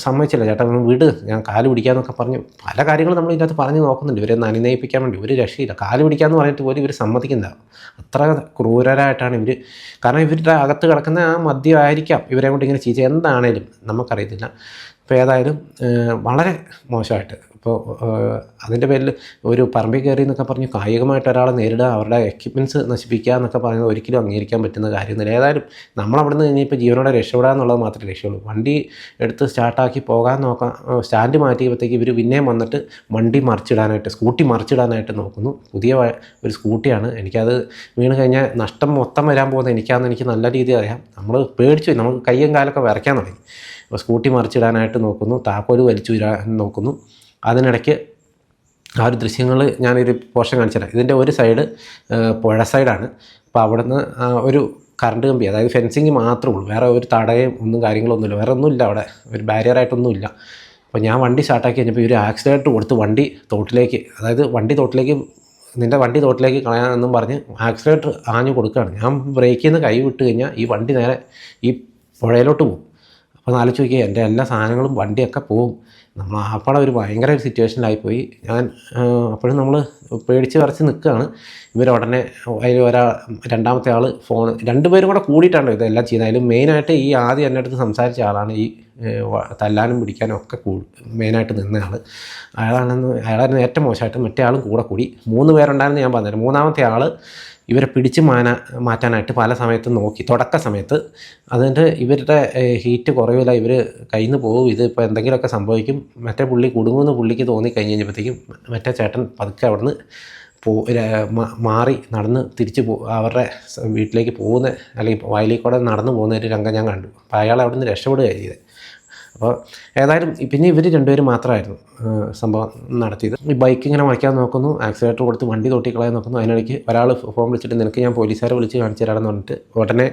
സമ്മതിച്ചില്ല. ചേട്ടാ ഒന്ന് വിട്. ഞാൻ കാൽ പിടിക്കാമെന്നൊക്കെ പറഞ്ഞു. പല കാര്യങ്ങളും നമ്മൾ ഇതിനകത്ത് പറഞ്ഞ് നോക്കുന്നുണ്ട്. ഇവരെ അനുനയിപ്പിക്കാൻ വേണ്ടി. ഒരു രക്ഷയില്ല. കാൽ പിടിക്കാമെന്ന് പറഞ്ഞിട്ട് പോലും ഇവർ സമ്മതിക്കുന്നില്ല. അത്ര ക്രൂരരായിട്ടാണ് ഇവർ കാരണം ഇവരുടെ അകത്ത് കിടക്കുന്ന ആ മദ്യമായിരിക്കാം ഇവരെ കൊണ്ട് ഇങ്ങനെ ചീച്ച എന്താണേലും നമുക്കറിയത്തില്ല. അപ്പോൾ ഏതായാലും വളരെ മോശമായിട്ട്. ഇപ്പോൾ അതിന്റെ പേരിൽ ഒരു പറമ്പിൽ കയറി എന്നൊക്കെ പറഞ്ഞ് കായികമായിട്ട് ഒരാളെ നേരിടുക അവരുടെ എക്യുപ്മെന്റ്സ് നശിപ്പിക്കുക എന്നൊക്കെ പറയുന്നത് ഒരിക്കലും അംഗീകരിക്കാൻ പറ്റുന്ന കാര്യമൊന്നുമില്ല. ഏതായാലും നിന്ന് കഴിഞ്ഞപ്പോൾ ജീവനോടെ രക്ഷപ്പെടുക എന്നുള്ളത് മാത്രമേ ലക്ഷ്യമുള്ളൂ. വണ്ടി എടുത്ത് സ്റ്റാർട്ടാക്കി പോകാൻ നോക്കാം സ്റ്റാൻഡ് മാറ്റിയപ്പോഴത്തേക്ക് ഇവർ പിന്നെയും വന്നിട്ട് വണ്ടി മറിച്ചിടാനായിട്ട് സ്കൂട്ടി മറിച്ചിടാനായിട്ട് നോക്കുന്നു. പുതിയ ഒരു സ്കൂട്ടിയാണ്. എനിക്കത് വീണ് കഴിഞ്ഞാൽ നഷ്ടം മൊത്തം വരാൻ പോകുന്നത് എനിക്കാണെന്ന് എനിക്ക് നല്ല രീതിയിൽ അറിയാം. നമ്മൾ പേടിച്ചു നമ്മൾ കയ്യും കാലൊക്കെ വിറയ്ക്കാൻ തുടങ്ങി. അപ്പോൾ സ്കൂട്ടി മറിച്ചിടാനായിട്ട് നോക്കുന്നു താക്കോൽ വലിച്ചു വരാൻ നോക്കുന്നു. അതിനിടയ്ക്ക് ആ ഒരു ദൃശ്യങ്ങൾ ഞാനൊരു പോർഷൻ കാണിച്ചു തരാം. ഇതിന്റെ ഒരു സൈഡ് പുഴ സൈഡാണ്. അപ്പോൾ അവിടുന്ന് ഒരു കറണ്ട് കമ്പി അതായത് ഫെൻസിങ് മാത്രമേ ഉള്ളൂ. വേറെ ഒരു തടയും ഒന്നും കാര്യങ്ങളൊന്നുമില്ല. വേറെ ഒന്നുമില്ല അവിടെ. ഒരു ബാരിയറായിട്ടൊന്നുമില്ല. അപ്പോൾ ഞാൻ വണ്ടി സ്റ്റാർട്ടാക്കി കഴിഞ്ഞപ്പോൾ ഒരു ആക്സിഡന്റ് കൊടുത്ത് വണ്ടി തോട്ടിലേക്ക് അതായത് വണ്ടി തോട്ടിലേക്ക് നിന്റെ വണ്ടി തോട്ടിലേക്ക് കളയാനെന്നും പറഞ്ഞ് ആക്സിഡന്റ് ആഞ്ഞു കൊടുക്കുകയാണ്. ഞാൻ ബ്രേക്കിൽ നിന്ന് കൈ വിട്ട് കഴിഞ്ഞാൽ ഈ വണ്ടി നേരെ ഈ പുഴയിലോട്ട് പോകും. അപ്പോൾ ആലോചിച്ച് നോക്കിയാൽ എന്റെ എല്ലാ സാധനങ്ങളും വണ്ടിയൊക്കെ പോവും. നമ്മൾ ആപ്പാടെ ഒരു ഭയങ്കര ഒരു സിറ്റുവേഷനിലായിപ്പോയി ഞാൻ അപ്പോഴും നമ്മൾ പേടിച്ച് വരച്ച് നിൽക്കുകയാണ്. ഇവരുടനെ അതിൽ ഒരാൾ രണ്ടാമത്തെ ആൾ ഫോൺ രണ്ടുപേരും കൂടെ കൂടിയിട്ടാണ് ഇതെല്ലാം ചെയ്യുന്നത്. അതിൽ മെയിനായിട്ട് ഈ ആദ്യം എന്റെ അടുത്ത് സംസാരിച്ച ആളാണ് ഈ തല്ലാനും പിടിക്കാനും ഒക്കെ കൂ മെയിനായിട്ട് നിന്ന ആൾ അയാളാണെന്ന് അയാളായിരുന്നു ഏറ്റവും മോശമായിട്ട് മറ്റേ ആളും കൂടെ കൂടി. മൂന്ന് പേരുണ്ടായിരുന്നു ഞാൻ പറഞ്ഞത്. മൂന്നാമത്തെ ആൾ ഇവരെ പിടിച്ച് മാന മാറ്റാനായിട്ട് പല സമയത്തും നോക്കി. തുടക്ക സമയത്ത് അതിന്റെ ഇവരുടെ ഹീറ്റ് കുറവില്ല. ഇവർ കയ്യിൽ നിന്ന് പോകും. ഇത് ഇപ്പോൾ എന്തെങ്കിലുമൊക്കെ സംഭവിക്കും. മറ്റേ പുള്ളി കുടുങ്ങുമെന്ന് പുള്ളിക്ക് തോന്നി കഴിഞ്ഞ് കഴിഞ്ഞപ്പോഴത്തേക്കും മറ്റേ ചേട്ടൻ പതുക്കെ അവിടുന്ന് പോ മാറി നടന്ന് തിരിച്ച് പോ അവരുടെ വീട്ടിലേക്ക് പോകുന്ന അല്ലെങ്കിൽ വയലിൽ നടന്നു പോകുന്ന ഒരു രംഗം ഞാൻ കണ്ടു. അപ്പോൾ അയാൾ അവിടെ നിന്ന് രക്ഷപ്പെടുകയാണ് ചെയ്തത് അപ്പോൾ ഏതായാലും പിന്നെ ഇവർ രണ്ടുപേരും മാത്രമായിരുന്നു സംഭവം നടത്തിയത്. ഈ ബൈക്ക് ഇങ്ങനെ മറിക്കാൻ നോക്കുന്നു ആക്സിലേറ്റർ കൊടുത്ത് വണ്ടി തൊട്ടിക്കളയാൻ നോക്കുന്നു. അതിനിടയ്ക്ക് ഒരാൾ ഫോൺ വിളിച്ചിട്ട് നിനക്ക് ഞാൻ പോലീസുകാരെ വിളിച്ച് കാണിച്ചു തരാമെന്ന് പറഞ്ഞിട്ട് ഉടനെ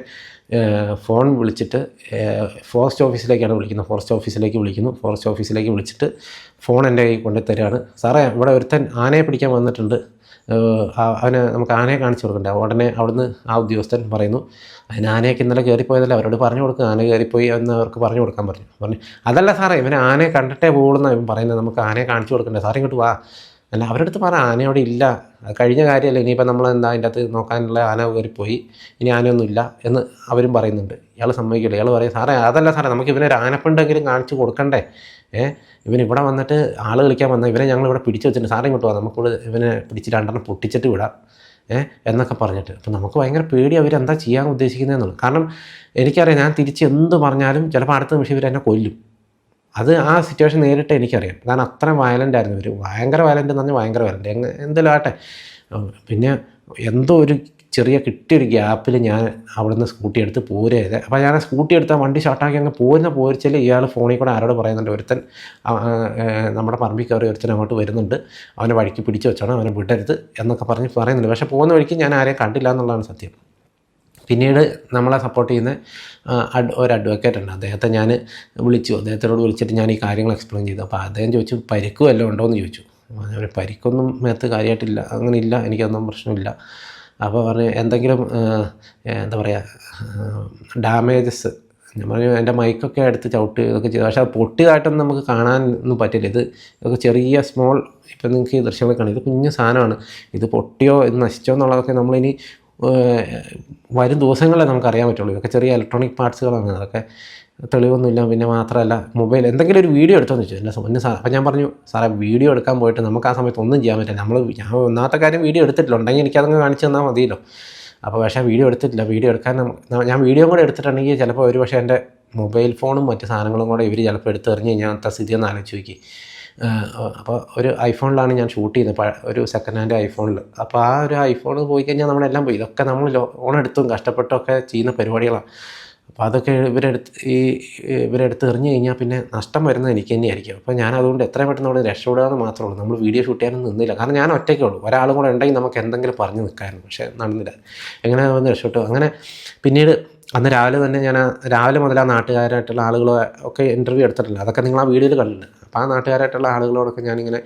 ഫോൺ വിളിച്ചിട്ട് ഫോറസ്റ്റ് ഓഫീസിലേക്കാണ് വിളിക്കുന്നത്. ഫോറസ്റ്റ് ഓഫീസിലേക്ക് വിളിക്കുന്നു. ഫോറസ്റ്റ് ഓഫീസിലേക്ക് വിളിച്ചിട്ട് ഫോൺ എന്റെ കയ്യിൽ കൊണ്ടു തരികയാണ് സാറേ ഇവിടെ ഒരുത്തൻ ആനയെ പിടിക്കാൻ വന്നിട്ടുണ്ട്. അവന് നമുക്ക് ആനയെ കാണിച്ചു കൊടുക്കണ്ടേ? ഉടനെ അവിടുന്ന് ആ ഉദ്യോഗസ്ഥൻ പറയുന്നു അതിന് ആനയൊക്കെ ഇന്നലെ കയറിപ്പോയതല്ല? അവരോട് പറഞ്ഞു കൊടുക്കുക ആന കയറിപ്പോയി എന്ന് അവർക്ക് പറഞ്ഞു കൊടുക്കാൻ പറഞ്ഞു. പറഞ്ഞു. അതല്ല സാറേ ഇവന് ആനയെ കണ്ടിട്ടേ പോകുന്ന ഇവൻ പറയുന്നത്. നമുക്ക് ആനയെ കാണിച്ചു കൊടുക്കണ്ടേ? സാറേ ഇങ്ങോട്ട് വാ. അല്ല അവരുടെ അടുത്ത് പറ ആന അവിടെ ഇല്ല. കഴിഞ്ഞ കാര്യമല്ല ഇനിയിപ്പോൾ നമ്മൾ എന്താ അതിന്റെ അകത്ത് നോക്കാനുള്ള ആന പോയി ഇനി ആനയൊന്നും ഇല്ല എന്ന് അവരും പറയുന്നുണ്ട്. ഇയാൾ സമ്മതിക്കില്ല. ഇയാൾ പറയും സാറേ അതല്ല സാറേ നമുക്ക് ഇവനൊരു ആനപ്പുണ്ടെങ്കിലും കാണിച്ച് കൊടുക്കണ്ടേ? ഏ ഇവൻ ഇവിടെ വന്നിട്ട് ആൾ കളിക്കാൻ വന്ന ഇവനെ ഞങ്ങൾ ഇവിടെ പിടിച്ചു വെച്ചിട്ടുണ്ട് സാറേ ഇങ്ങോട്ട് പോകാം നമുക്കിവിടെ ഇവനെ പിടിച്ച് രണ്ടെണ്ണം പൊട്ടിച്ചിട്ട് വിടാം. ഏ എന്നൊക്കെ പറഞ്ഞിട്ട്. അപ്പം നമുക്ക് ഭയങ്കര പേടി അവരെന്താ ചെയ്യാൻ ഉദ്ദേശിക്കുന്നതെന്നുള്ളത് കാരണം എനിക്കറിയാം ഞാൻ തിരിച്ച് എന്ത് പറഞ്ഞാലും ചിലപ്പോൾ അടുത്ത നിമിഷം ഇവർ എന്നെ കൊല്ലും. അത് ആ സിറ്റുവേഷൻ നേരിട്ട് എനിക്കറിയാം. കാരണം അത്ര വയലന്റ് ആയിരുന്നു ഒരു ഭയങ്കര വയലന്റ് എന്ന് പറഞ്ഞാൽ ഭയങ്കര വയലന്റ് എങ്ങനെ എന്തെങ്കിലും ആട്ടെ പിന്നെ എന്തോ ഒരു ചെറിയ കിട്ടിയൊരു ഗ്യാപ്പിൽ ഞാൻ അവിടെ നിന്ന് സ്കൂട്ടി എടുത്ത് പോരുകയത് അപ്പോൾ ഞാൻ സ്കൂട്ടി എടുത്താൽ വണ്ടി ഷോട്ടാക്കി അങ്ങ് പോരുന്ന പോരിച്ചാൽ ഇയാൾ ഫോണിൽ കൂടെ ആരോട് പറയുന്നുണ്ട്? ഒരുത്തൻ നമ്മുടെ പറമ്പിൽ കയറി ഒരുത്തൻ അങ്ങോട്ട് വരുന്നുണ്ട്. അവനെ വഴിക്ക് പിടിച്ച് വെച്ചോണം അവനെ വിടരുത് എന്നൊക്കെ പറഞ്ഞ് പറയുന്നുണ്ട്. പക്ഷേ പോകുന്ന വഴിക്ക് ഞാൻ ആരെയും കണ്ടില്ല എന്നുള്ളതാണ് സത്യം. പിന്നീട് നമ്മളെ സപ്പോർട്ട് ചെയ്യുന്ന ഒരു അഡ്വക്കേറ്റ് ഉണ്ട്. അദ്ദേഹത്തെ ഞാൻ വിളിച്ചു. അദ്ദേഹത്തിനോട് വിളിച്ചിട്ട് ഞാൻ ഈ കാര്യങ്ങൾ എക്സ്പ്ലെയിൻ ചെയ്തു. അപ്പോൾ അദ്ദേഹം ചോദിച്ചു പരിക്കും വല്ലതും ഉണ്ടോ? എന്ന് ചോദിച്ചു. ഞാൻ പരിക്കൊന്നും മേത്ത് കാര്യമായിട്ടില്ല അങ്ങനെ ഇല്ല. എനിക്കൊന്നും പ്രശ്നമില്ല. അപ്പോൾ പറഞ്ഞു എന്തെങ്കിലും എന്താ പറയുക ഡാമേജസ്. ഞാൻ പറഞ്ഞു എന്റെ മൈക്കൊക്കെ എടുത്ത് ചവിട്ട് ഇതൊക്കെ ചെയ്തു. പക്ഷേ അത് പൊട്ടിയതായിട്ടൊന്നും നമുക്ക് കാണാനൊന്നും പറ്റില്ല. ഇത് ഇതൊക്കെ ചെറിയ സ്മോൾ ഇപ്പം നിങ്ങൾക്ക് ഈ ദൃശ്യങ്ങൾ കാണാം. ഇത് കുഞ്ഞു സാധനമാണ്. ഇത് പൊട്ടിയോ ഇത് നശിച്ചോ എന്നുള്ളതൊക്കെ നമ്മളിനി വരും ദിവസങ്ങളെ നമുക്ക് അറിയാൻ പറ്റുള്ളൂ. ഇതൊക്കെ ചെറിയ ഇലക്ട്രോണിക് പാർട്സുകളാണ് അതൊക്കെ തെളിവൊന്നുമില്ല. പിന്നെ മാത്രമല്ല മൊബൈൽ എന്തെങ്കിലും ഒരു വീഡിയോ എടുത്തോന്ന് ചോദിച്ചു എന്റെ മുന്നേ സാർ അപ്പം ഞാൻ പറഞ്ഞു സാറേ വീഡിയോ എടുക്കാൻ പോയിട്ട് നമുക്ക് ആ സമയത്ത് ഒന്നും ചെയ്യാൻ പറ്റില്ല. നമ്മൾ ഞാൻ ഒന്നാമത്തെ കാര്യം വീഡിയോ എടുത്തിട്ടില്ല. ഉണ്ടെങ്കിൽ എനിക്കതങ്ങ് കാണിച്ചു തന്നാൽ മതിയല്ലോ. അപ്പോൾ പക്ഷേ വീഡിയോ എടുത്തിട്ടില്ല. വീഡിയോ എടുക്കാൻ ഞാൻ വീഡിയോ കൂടെ എടുത്തിട്ടുണ്ടെങ്കിൽ ചിലപ്പോൾ ഒരു പക്ഷേ എന്റെ മൊബൈൽ ഫോണും മറ്റ് സാധനങ്ങളും കൂടെ ഇവർ ചിലപ്പോൾ എടുത്ത് എറിഞ്ഞ് കഴിഞ്ഞാൽ സ്ഥിതി ഒന്ന് ആലോചിച്ച് നോക്കി. അപ്പോൾ ഒരു ഐഫോണിലാണ് ഞാൻ ഷൂട്ട് ചെയ്യുന്നത് ഒരു സെക്കൻഡ് ഹാൻഡ് ഐഫോണിൽ അപ്പോൾ ആ ഒരു ഐഫോൺ പോയി കഴിഞ്ഞാൽ നമ്മളെല്ലാം പോയി. ഇതൊക്കെ നമ്മൾ ലോൺ എടുത്തും കഷ്ടപ്പെട്ടൊക്കെ ചെയ്യുന്ന പരിപാടികളാണ്. അപ്പോൾ അതൊക്കെ ഇവരെടുത്ത് ഈ ഇവരെടുത്ത് എറിഞ്ഞു കഴിഞ്ഞാൽ പിന്നെ നഷ്ടം വരുന്നത് എനിക്ക് തന്നെയായിരിക്കും. അപ്പോൾ ഞാൻ അതുകൊണ്ട് എത്രയും പെട്ടെന്ന് അവിടെ രക്ഷപ്പെടുക മാത്രമേ ഉള്ളൂ. നമ്മൾ വീഡിയോ ഷൂട്ട് ചെയ്യാനൊന്നും നിന്നില്ല. കാരണം ഞാൻ ഒറ്റയ്ക്കേ ഉള്ളൂ. ഒരാളും കൂടെ ഉണ്ടെങ്കിൽ നമുക്ക് എന്തെങ്കിലും പറഞ്ഞു നിൽക്കായിരുന്നു പക്ഷേ നടന്നില്ല. എങ്ങനെ വന്ന് രക്ഷപ്പെട്ടു? അങ്ങനെ പിന്നീട് അന്ന് രാവിലെ തന്നെ ഞാൻ രാവിലെ മുതൽ ആ നാട്ടുകാരായിട്ടുള്ള ആളുകളെ ഒക്കെ ഇന്റർവ്യൂ എടുത്തിട്ടില്ല. അതൊക്കെ നിങ്ങൾ ആ വീഡിയോയിൽ കണ്ടിട്ടുണ്ട്. അപ്പോൾ ആ നാട്ടുകാരായിട്ടുള്ള ആളുകളോടൊക്കെ ഞാനിങ്ങനെ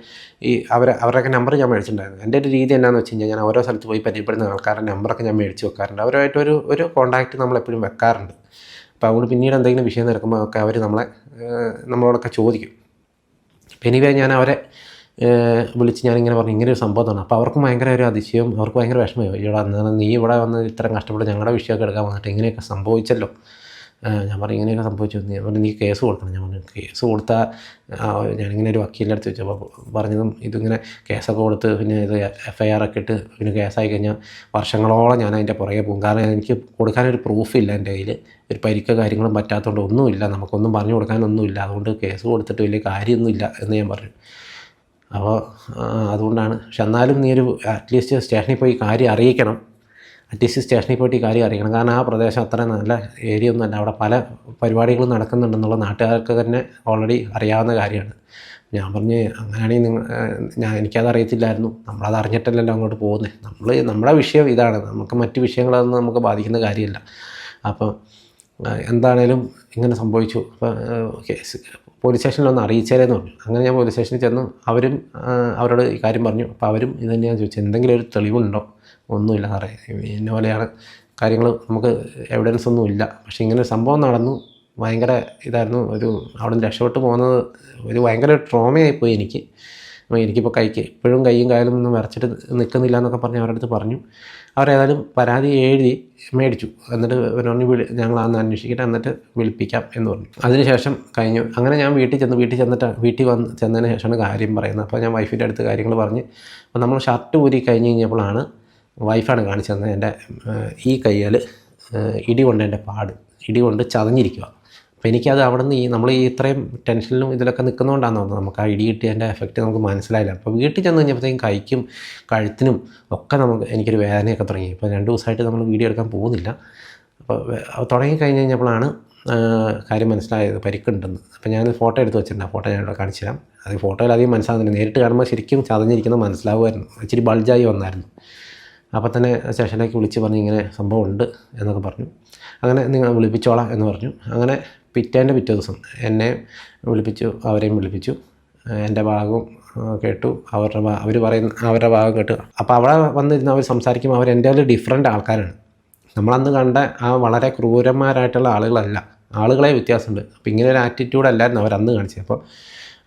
ഈ അവരെ അവരുടെയൊക്കെ നമ്പർ ഞാൻ മേടിച്ചിട്ടുണ്ടായിരുന്നു. എന്റെ ഒരു രീതി എന്താണെന്ന് വെച്ച് കഴിഞ്ഞാൽ ഞാൻ ഓരോ സ്ഥലത്ത് പോയി പരിചയപ്പെടുന്ന ആൾക്കാരുടെ നമ്പറൊക്കെ ഞാൻ മേടിച്ച് വെക്കാറുണ്ട്. അവരുമായിട്ട് ഒരു ഒരു കോൺടാക്റ്റ് നമ്മളെപ്പോഴും വെക്കാറുണ്ട്. അപ്പോൾ അതുകൊണ്ട് പിന്നീട് എന്തെങ്കിലും വിഷയം നടക്കുമ്പോൾ ഒക്കെ അവർ നമ്മളെ നമ്മളോടൊക്കെ ചോദിക്കും. അപ്പോൾ എനിവേ ഞാൻ അവരെ വിളിച്ച് ഞാനിങ്ങനെ പറഞ്ഞു ഇങ്ങനെ ഒരു സംഭവം തന്നെ അപ്പോൾ അവർക്കും ഭയങ്കര ഒരു അതിശയവും അവർക്ക് ഭയങ്കര വിഷമമായി ഇവിടെ നീ ഇവിടെ വന്ന് ഇത്രയും കഷ്ടപ്പെട്ട് ഞങ്ങളുടെ വിഷയമൊക്കെ എടുക്കാൻ വന്നിട്ട് ഇങ്ങനെയൊക്കെ സംഭവിച്ചല്ലോ. ഞാൻ പറഞ്ഞു ഇങ്ങനെയൊക്കെ സംഭവിച്ചു. ഞാൻ പറഞ്ഞു നീ കേസ് കൊടുക്കണം. ഞാൻ പറഞ്ഞു കേസ് കൊടുത്താൽ ഞാനിങ്ങനെ ഒരു വക്കീലിന്റെ അടുത്ത് ചോദിച്ചു അപ്പോൾ പറഞ്ഞതും ഇതിങ്ങനെ കേസൊക്കെ കൊടുത്ത് പിന്നെ ഇത് എഫ് ഐ ആർ ഒക്കെ ഇട്ട് പിന്നെ കേസായി കഴിഞ്ഞാൽ വർഷങ്ങളോളം ഞാൻ അതിന്റെ പുറകെ പോകും. കാരണം എനിക്ക് കൊടുക്കാനൊരു പ്രൂഫില്ല എന്റെ കയ്യിൽ ഒരു പരിക്ക കാര്യങ്ങളും പറ്റാത്തതുകൊണ്ട് ഒന്നുമില്ല. നമുക്കൊന്നും പറഞ്ഞു കൊടുക്കാനൊന്നുമില്ല. അതുകൊണ്ട് കേസ് കൊടുത്തിട്ട് വലിയ കാര്യമൊന്നുമില്ല എന്ന് ഞാൻ പറഞ്ഞു. അപ്പോൾ അതുകൊണ്ടാണ്. പക്ഷെ എന്നാലും നീ ഒരു അറ്റ്ലീസ്റ്റ് സ്റ്റേഷനിൽ പോയി കാര്യം അറിയിക്കണം. അറ്റ്ലീസ്റ്റ് സ്റ്റേഷനിൽ പോയിട്ട് ഈ കാര്യം അറിയിക്കണം. കാരണം ആ പ്രദേശം അത്ര നല്ല ഏരിയ ഒന്നുമല്ല അവിടെ പല പരിപാടികളും നടക്കുന്നുണ്ടെന്നുള്ള നാട്ടുകാർക്ക് തന്നെ ഓൾറെഡി അറിയാവുന്ന കാര്യമാണ്. ഞാൻ പറഞ്ഞ് അങ്ങനെയാണെങ്കിൽ നിങ്ങൾ ഞാൻ എനിക്കത് അറിയത്തില്ലായിരുന്നു. നമ്മളത് അറിഞ്ഞിട്ടല്ലല്ലോ അങ്ങോട്ട് പോകുന്നത് നമ്മൾ നമ്മുടെ വിഷയം ഇതാണ്. നമുക്ക് മറ്റ് വിഷയങ്ങളൊന്നും നമുക്ക് ബാധിക്കുന്ന കാര്യമില്ല. അപ്പം എന്താണേലും ഇങ്ങനെ സംഭവിച്ചു. അപ്പോൾ കേസ് പോലീസ് സ്റ്റേഷനിലൊന്ന് അറിയിച്ചേരെന്ന് പറഞ്ഞു. അങ്ങനെ ഞാൻ പോലീസ് സ്റ്റേഷനിൽ ചെന്നു. അവരും അവരോട് ഈ കാര്യം പറഞ്ഞു. അപ്പോൾ അവരും ഇത് തന്നെയാണ് ചോദിച്ചത്. എന്തെങ്കിലും ഒരു തെളിവുണ്ടോ? ഒന്നുമില്ല സാറേ. ഇന്ന പോലെയാണ് കാര്യങ്ങൾ നമുക്ക് എവിഡൻസ് ഒന്നും ഇല്ല. പക്ഷേ ഇങ്ങനെ ഒരു സംഭവം നടന്നു. ഭയങ്കര ഇതായിരുന്നു. ഒരു അവിടെ നിന്ന് രക്ഷപ്പെട്ട് പോകുന്നത് ഒരു ഭയങ്കര ട്രോമയായിപ്പോയി എനിക്ക്. എനിക്കിപ്പോൾ കൈക്ക് ഇപ്പോഴും കൈയും കാലും ഒന്നും വരച്ചിട്ട് നിൽക്കുന്നില്ല എന്നൊക്കെ പറഞ്ഞ് അവരുടെ അടുത്ത് പറഞ്ഞു. അവരേതായാലും പരാതി എഴുതി മേടിച്ചു. എന്നിട്ട് പറഞ്ഞു വിളി ഞങ്ങൾ അന്ന് അന്വേഷിക്കട്ടെ എന്നിട്ട് വിളിപ്പിക്കാം എന്ന് പറഞ്ഞു. അതിനുശേഷം കഴിഞ്ഞു. അങ്ങനെ ഞാൻ വീട്ടിൽ ചെന്ന് വീട്ടിൽ ചെന്നിട്ട് വീട്ടിൽ വന്ന് ചെന്നതിന് ശേഷമാണ് കാര്യം പറയുന്നത്. അപ്പോൾ ഞാൻ വൈഫിന്റെ അടുത്ത് കാര്യങ്ങൾ പറഞ്ഞ് അപ്പോൾ നമ്മൾ ഷർട്ട് ഊരി കഴിഞ്ഞ് കഴിഞ്ഞപ്പോഴാണ് വൈഫാണ് കാണിച്ചു തന്നത് എന്റെ ഈ കയ്യിൽ ഇടി കൊണ്ട് എന്റെ പാട് ഇടി കൊണ്ട് ചതഞ്ഞിരിക്കുക അപ്പോൾ എനിക്കത് അവിടെ നിന്ന് ഈ നമ്മൾ ഈ ഇത്രയും ടെൻഷനിലും ഇതിലൊക്കെ നിൽക്കുന്നതുകൊണ്ടാണെന്ന് തോന്നുന്നത് നമുക്ക് ആ ഇടി കിട്ടിയതിന്റെ എഫക്റ്റ് നമുക്ക് മനസ്സിലായില്ല. അപ്പോൾ വീട്ടിൽ ചെന്ന് കഴിഞ്ഞപ്പോഴത്തേക്കും കൈക്കും കഴുത്തിനും ഒക്കെ നമുക്ക് എനിക്കൊരു വേദനയൊക്കെ തുടങ്ങി. ഇപ്പോൾ രണ്ട് ദിവസമായിട്ട് നമ്മൾ വീഡിയോ എടുക്കാൻ പോകുന്നില്ല. അപ്പോൾ തുടങ്ങി കഴിഞ്ഞ് കഴിഞ്ഞപ്പോഴാണ് കാര്യം മനസ്സിലായത് പരിക്കുണ്ടെന്ന്. അപ്പോൾ ഞാൻ ഫോട്ടോ എടുത്ത് വെച്ചിട്ടുണ്ട്. ഫോട്ടോ ഞാൻ ഇവിടെ കാണിച്ചു തരാം. അത് ഫോട്ടോയിൽ അധികം മനസ്സിലാകുന്നില്ല നേരിട്ട് കാണുമ്പോൾ ശരിക്കും ചതഞ്ഞിരിക്കുന്നത് മനസ്സിലാവുമായിരുന്നു. ഇച്ചിരി ബൾജായി വന്നായിരുന്നു. അപ്പോൾ തന്നെ സ്റ്റേഷനിലേക്ക് വിളിച്ച് പറഞ്ഞ് ഇങ്ങനെ സംഭവം ഉണ്ട് എന്നൊക്കെ പറഞ്ഞു. അങ്ങനെ നിങ്ങൾ വിളിപ്പിച്ചോളാം എന്ന് പറഞ്ഞു. അങ്ങനെ പിറ്റേന്റെ പിറ്റേ ദിവസം എന്നെ വിളിപ്പിച്ചു അവരെയും വിളിപ്പിച്ചു. എന്റെ ഭാഗവും കേട്ടു. അവരുടെ അവർ പറയുന്ന അവരുടെ ഭാഗം കേട്ടു. അപ്പോൾ അവിടെ വന്നിരുന്ന് അവർ സംസാരിക്കുമ്പോൾ അവർ എന്റെ ഡിഫറെന്റ് ആൾക്കാരാണ്. നമ്മളന്ന് കണ്ട ആ വളരെ ക്രൂരന്മാരായിട്ടുള്ള ആളുകളല്ല. ആളുകളെ വ്യത്യാസമുണ്ട്. അപ്പോൾ ഇങ്ങനെ ഒരു ആറ്റിറ്റ്യൂഡ് അല്ലായിരുന്നു അവർ അന്ന് കാണിച്ചത്. അപ്പോൾ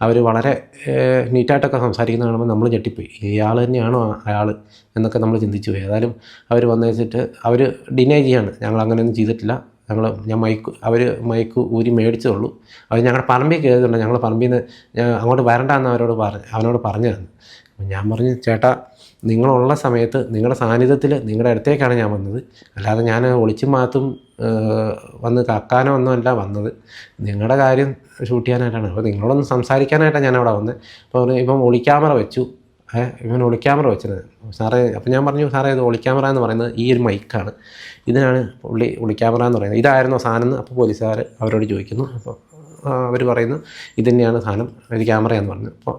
അവർ വളരെ നീറ്റായിട്ടൊക്കെ സംസാരിക്കുന്ന കാണുമ്പോൾ നമ്മൾ ഞെട്ടിപ്പോയി. ഇയാൾ തന്നെയാണോ അയാൾ എന്നൊക്കെ നമ്മൾ ചിന്തിച്ചു പോയി. ഏതായാലും അവർ വന്നു വെച്ചിട്ട് അവർ ഡിനൈ ചെയ്യാണ്. ഞങ്ങൾ അങ്ങനെയൊന്നും ചെയ്തിട്ടില്ല. ഞങ്ങൾ ഞാൻ മൈക്ക് അവർ മൈക്ക് ഊരി മേടിച്ചതുള്ളൂ. അവർ ഞങ്ങളുടെ പറമ്പിൽ കയറിയിട്ടുണ്ട് ഞങ്ങൾ പറമ്പിൽ നിന്ന് അങ്ങോട്ട് വരണ്ടെന്ന് അവരോട് പറഞ്ഞ് അവനോട് പറഞ്ഞു അപ്പം ഞാൻ പറഞ്ഞു ചേട്ടാ നിങ്ങളുള്ള സമയത്ത് നിങ്ങളുടെ സാന്നിധ്യത്തിൽ നിങ്ങളുടെ അടുത്തേക്കാണ് ഞാൻ വന്നത്. അല്ലാതെ ഞാൻ ഒളിച്ചും മാത്തും വന്ന് കക്കാനോ ഒന്നുമല്ല വന്നത്. നിങ്ങളുടെ കാര്യം ഷൂട്ട് ചെയ്യാനായിട്ടാണ്. അപ്പോൾ നിങ്ങളൊന്ന് സംസാരിക്കാനായിട്ടാണ് ഞാൻ അവിടെ വന്നത് അപ്പോൾ ഇപ്പം ഇപ്പം ഒളിക്യാമറ വെച്ചു. ഇവൻ ഒളിക്യാമറ വെച്ചിരുന്നത്. സാറേ അപ്പോൾ ഞാൻ പറഞ്ഞു സാറേ ഇത് ഒളിക്യാമറ എന്ന് പറയുന്നത് ഈ ഒരു മൈക്കാണ്. ഇതിനാണ് പുള്ളി ഒളിക്യാമറ എന്ന് പറയുന്നത്. ഇതായിരുന്നു സാധനം. എന്ന് അപ്പോൾ പോലീസുകാർ അവരോട് ചോദിക്കുന്നു. അപ്പോൾ അവർ പറയുന്നു ഇത് തന്നെയാണ് സാധനം ക്യാമറ എന്ന് പറഞ്ഞു. അപ്പോൾ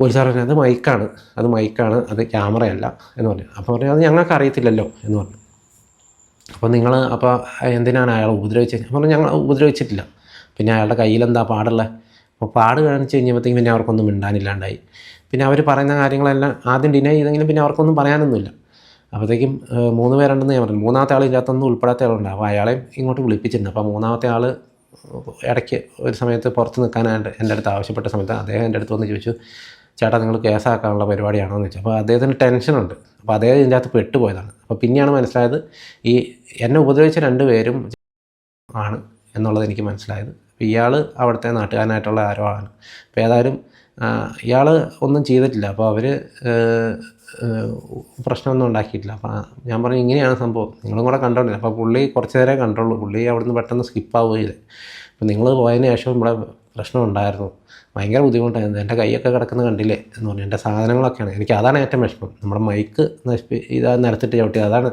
പോലീസുകാർ പറഞ്ഞു അത് മൈക്കാണ് അത് മൈക്കാണ് അത് ക്യാമറയല്ല എന്ന് പറഞ്ഞു. അപ്പോൾ പറഞ്ഞു അത് ഞങ്ങൾക്ക് അറിയത്തില്ലല്ലോ എന്ന് പറഞ്ഞു. അപ്പോൾ നിങ്ങൾ അപ്പോൾ എന്തിനാണ് അയാൾ ഉപദ്രവിച്ചത് പറഞ്ഞു ഞങ്ങൾ ഉപദ്രവിച്ചിട്ടില്ല. പിന്നെ അയാളുടെ കയ്യിലെന്താ പാടുള്ളത് അപ്പോൾ പാട് കാണിച്ച് കഴിഞ്ഞപ്പോഴത്തേക്കും പിന്നെ അവർക്കൊന്നും മിണ്ടാനില്ലാണ്ടായി. പിന്നെ അവർ പറയുന്ന കാര്യങ്ങളെല്ലാം ആദ്യം ഡിനൈ ചെയ്തെങ്കിലും പിന്നെ അവർക്കൊന്നും പറയാനൊന്നുമില്ല. അപ്പോഴത്തേക്കും മൂന്ന് പേരുണ്ടെന്ന് ഞാൻ പറഞ്ഞു. മൂന്നാമത്തെ ആൾ ഇതിനകത്തൊന്നും ഉൾപ്പെടാത്ത ആളുണ്ട്. അപ്പോൾ അയാളെ ഇങ്ങോട്ട് വിളിപ്പിച്ചിട്ടുണ്ട് അപ്പോൾ മൂന്നാമത്തെ ആൾ ഇടയ്ക്ക് ഒരു സമയത്ത് പുറത്ത് നിൽക്കാനായിട്ട് എന്റെ അടുത്ത് ആവശ്യപ്പെട്ട സമയത്ത് അദ്ദേഹം എന്റെ അടുത്ത് വന്ന് ചോദിച്ചു ചേട്ടാ നിങ്ങൾ കേസാക്കാനുള്ള പരിപാടിയാണോ എന്ന് ചോദിച്ചു. അപ്പോൾ അദ്ദേഹത്തിന് ടെൻഷനുണ്ട് അപ്പോൾ അദ്ദേഹം ഇതിന്റെ അകത്ത് പെട്ടുപോയതാണ്. അപ്പോൾ പിന്നെയാണ് മനസ്സിലായത് ഈ എന്നെ ഉപദ്രവിച്ച രണ്ട് പേരും ആണ് എന്നുള്ളത് എനിക്ക് മനസ്സിലായത്. അപ്പോൾ ഇയാൾ അവിടുത്തെ നാട്ടുകാരനായിട്ടുള്ള ആരോ ആണ്. അപ്പോൾ ഏതായാലും ഇയാൾ ഒന്നും ചെയ്തിട്ടില്ല. അപ്പോൾ അവർ പ്രശ്നമൊന്നും ഉണ്ടാക്കിയിട്ടില്ല. അപ്പോൾ ഞാൻ പറഞ്ഞു ഇങ്ങനെയാണ് സംഭവം. നിങ്ങളും കൂടെ കണ്ടോണ്ടില്ല അപ്പോൾ പുള്ളി കുറച്ച് നേരം കണ്ടുള്ളൂ. പുള്ളി അവിടുന്ന് പെട്ടെന്ന് സ്കിപ്പാവുകയും ചെയ്തത് അപ്പോൾ നിങ്ങൾ പോയതിന് ശേഷം ഇവിടെ പ്രശ്നം ഉണ്ടായിരുന്നു. ഭയങ്കര ബുദ്ധിമുട്ടായിരുന്നു. എന്റെ കൈയൊക്കെ കിടക്കുന്ന കണ്ടില്ലേ? എന്ന് പറഞ്ഞു. എന്റെ സാധനങ്ങളൊക്കെയാണ്. എനിക്ക് അതാണ് ഏറ്റവും വിഷമം. നമ്മുടെ മൈക്ക് നശിപ്പി ഇതാ നിരത്തിട്ട് ചവിട്ടി അതാണ്.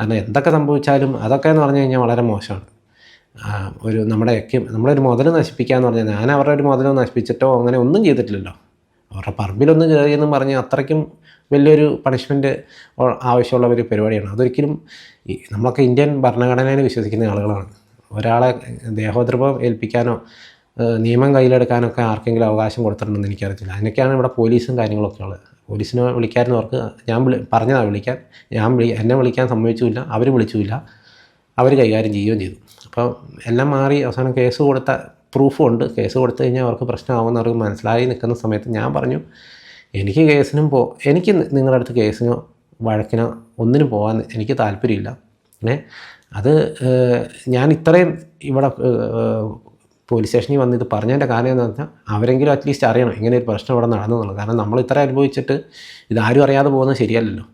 കാരണം എന്തൊക്കെ സംഭവിച്ചാലും അതൊക്കെ എന്ന് പറഞ്ഞു കഴിഞ്ഞാൽ വളരെ മോശമാണ്. ഒരു നമ്മുടെ ഒക്കെ നമ്മുടെ ഒരു മുതൽ നശിപ്പിക്കുക എന്ന് പറഞ്ഞാൽ ഞാൻ അവരുടെ ഒരു മുതൽ നശിപ്പിച്ചിട്ടോ അങ്ങനെ ഒന്നും ചെയ്തിട്ടില്ലല്ലോ. അവരുടെ പറമ്പിലൊന്നും കയറിയെന്നും പറഞ്ഞ് അത്രയ്ക്കും വലിയൊരു പണിഷ്മെന്റ് ആവശ്യമുള്ള ഒരു പരിപാടിയാണ്. അതൊരിക്കലും നമ്മളൊക്കെ ഇന്ത്യൻ ഭരണഘടനയിൽ വിശ്വസിക്കുന്ന ആളുകളാണ്. ഒരാളെ ദേഹോദ്രവം ഏൽപ്പിക്കാനോ നിയമം കയ്യിലെടുക്കാനൊക്കെ ആർക്കെങ്കിലും അവകാശം കൊടുത്തിട്ടുണ്ടെന്ന് എനിക്കറിയത്തില്ല. അതിനൊക്കെയാണ് ഇവിടെ പോലീസും കാര്യങ്ങളൊക്കെ ഉള്ളത്. പോലീസിനെ വിളിക്കാമെന്നവർക്ക് ഞാൻ വിളി പറഞ്ഞതാണ് വിളിക്കാൻ. ഞാൻ വിളി എന്നെ വിളിക്കാൻ സമ്മതിച്ചുമില്ല അവർ വിളിച്ചുമില്ല. അവർ കൈകാര്യം ചെയ്യുകയും ചെയ്തു. അപ്പോൾ എല്ലാം മാറി അവസാനം കേസ് കൊടുത്ത പ്രൂഫും ഉണ്ട് കേസ് കൊടുത്തു കഴിഞ്ഞാൽ അവർക്ക് പ്രശ്നമാകുമെന്ന് അവർക്ക് മനസ്സിലായി നിൽക്കുന്ന സമയത്ത് ഞാൻ പറഞ്ഞു എനിക്ക് കേസിനും പോ എനിക്ക് നിങ്ങളുടെ അടുത്ത് കേസിനോ വഴക്കിനോ ഒന്നിനും പോകാൻ എനിക്ക് താല്പര്യമില്ല. പിന്നെ അത് ഞാൻ ഇത്രയും ഇവിടെ പോലീസ് സ്റ്റേഷനിൽ വന്ന് ഇത് പറഞ്ഞതിന്റെ കാരണം എന്ന് പറഞ്ഞാൽ അവരെങ്കിലും അറ്റ്ലീസ്റ്റ് അറിയണം ഇങ്ങനെ ഒരു പ്രശ്നം ഇവിടെ നടന്നു എന്നുള്ളത്. കാരണം നമ്മൾ ഇത്ര അനുഭവിച്ചിട്ട് ഇതാരും അറിയാതെ പോകുന്നത് ശരിയല്ലല്ലോ.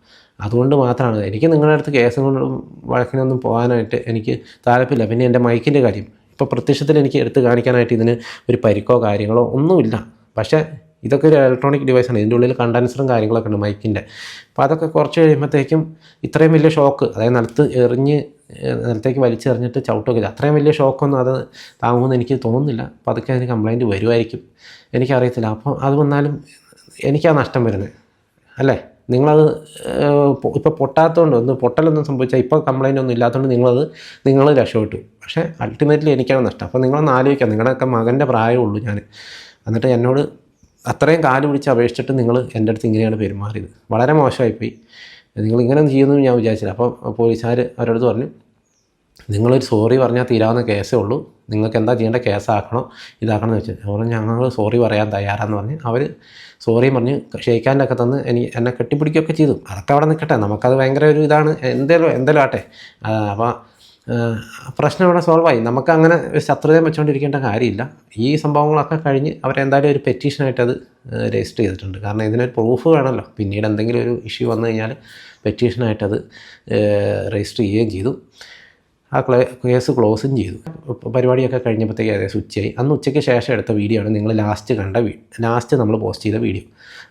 അതുകൊണ്ട് മാത്രമാണ് എനിക്ക് നിങ്ങളുടെ അടുത്ത് കേസും കൊണ്ടും വഴക്കിനൊന്നും പോകാനായിട്ട് എനിക്ക് താല്പര്യമില്ല. പിന്നെ എന്റെ മൈക്കിന്റെ കാര്യം. ഇപ്പോൾ പ്രത്യക്ഷത്തിൽ എനിക്ക് എടുത്ത് കാണിക്കാനായിട്ട് ഇതിന് ഒരു പരിക്കോ കാര്യങ്ങളോ ഒന്നുമില്ല. പക്ഷേ ഇതൊക്കെ ഒരു ഇലക്ട്രോണിക് ഡിവൈസാണ് ഇതിന്റെ ഉള്ളിൽ കണ്ടൻസറും കാര്യങ്ങളൊക്കെ ഉണ്ട് മൈക്കിന്റെ. അപ്പോൾ അതൊക്കെ കുറച്ച് കഴിയുമ്പോഴത്തേക്കും ഇത്രയും വലിയ ഷോക്ക് അതായത് നിലത്ത് എറിഞ്ഞ് നിലത്തേക്ക് വലിച്ചെറിഞ്ഞിട്ട് ചവിട്ടൊക്കെ അത്രയും വലിയ ഷോക്കൊന്നും അത് താങ്ങുമെന്ന് എനിക്ക് തോന്നുന്നില്ല. അപ്പോൾ അതൊക്കെ അതിന് കംപ്ലൈന്റ് വരുമായിരിക്കും. എനിക്കറിയത്തില്ല. അപ്പോൾ അത് വന്നാലും എനിക്കാ നഷ്ടം വരുന്നത്. അല്ലേ? നിങ്ങളത് ഇപ്പോൾ പൊട്ടാത്തതുകൊണ്ട് ഒന്ന് പൊട്ടലൊന്നും സംഭവിച്ചാൽ ഇപ്പോൾ കംപ്ലൈന്റ് ഒന്നും ഇല്ലാത്തതുകൊണ്ട് നിങ്ങളത് നിങ്ങൾ രക്ഷപ്പെട്ടു. പക്ഷേ അൾട്ടിമേറ്റ്ലി എനിക്കാണ് നഷ്ടം. അപ്പോൾ നിങ്ങളൊന്ന് ആലോചിക്കാം. നിങ്ങളുടെയൊക്കെ മകന്റെ പ്രായമുള്ളൂ ഞാൻ എന്നിട്ട് എന്നോട് അത്രയും കാൽ പിടിച്ച് അപേക്ഷിച്ചിട്ട് നിങ്ങൾ എന്റെ അടുത്ത് ഇങ്ങനെയാണ് പെരുമാറിയത്. വളരെ മോശമായിപ്പോയി. നിങ്ങൾ ഇങ്ങനെ ചെയ്യുന്നു ഞാൻ വിചാരിച്ചില്ല. അപ്പോൾ പോലീസുകാർ അവരോട് പറഞ്ഞു നിങ്ങളൊരു സോറി പറഞ്ഞാൽ തീരാവുന്ന കേസേ ഉള്ളൂ. നിങ്ങൾക്ക് എന്താ ചെയ്യേണ്ട? കേസാക്കണോ? ഇതാക്കണമെന്ന് വെച്ചാൽ അവർ ഞങ്ങൾ സോറി പറയാൻ തയ്യാറാന്ന് പറഞ്ഞ് അവർ സോറി പറഞ്ഞ് ഷെയ്ക്കാന്റെ ഒക്കെ തന്ന് എനിക്ക് എന്നെ കെട്ടിപ്പിടിക്കുകയൊക്കെ ചെയ്തു. അതൊക്കെ അവിടെ നിൽക്കട്ടെ. നമുക്കത് ഭയങ്കര ഒരു ഇതാണ്. എന്തേലും എന്തേലും ആട്ടെ അപ്പോൾ പ്രശ്നം ഇവിടെ സോൾവായി നമുക്ക് അങ്ങനെ ശത്രുതയും വെച്ചുകൊണ്ടിരിക്കേണ്ട കാര്യമില്ല. ഈ സംഭവങ്ങളൊക്കെ കഴിഞ്ഞ് അവരെന്തായാലും ഒരു പെറ്റീഷനായിട്ട് അത് രജിസ്റ്റർ ചെയ്തിട്ടുണ്ട്. കാരണം ഇതിനൊരു പ്രൂഫ് വേണമല്ലോ. പിന്നീട് എന്തെങ്കിലും ഒരു ഇഷ്യൂ വന്നു കഴിഞ്ഞാൽ പെറ്റീഷനായിട്ടത് രജിസ്റ്റർ ചെയ്യുകയും ചെയ്തു. ആ കേസ് ക്ലോസും ചെയ്തു. പരിപാടിയൊക്കെ കഴിഞ്ഞപ്പോഴത്തേക്ക് ഏകദേശം ഉച്ചയായി. അന്ന് ഉച്ചയ്ക്ക് ശേഷം എടുത്ത വീഡിയോ ആണ് നിങ്ങൾ ലാസ്റ്റ് കണ്ട ലാസ്റ്റ് നമ്മൾ പോസ്റ്റ് ചെയ്ത വീഡിയോ.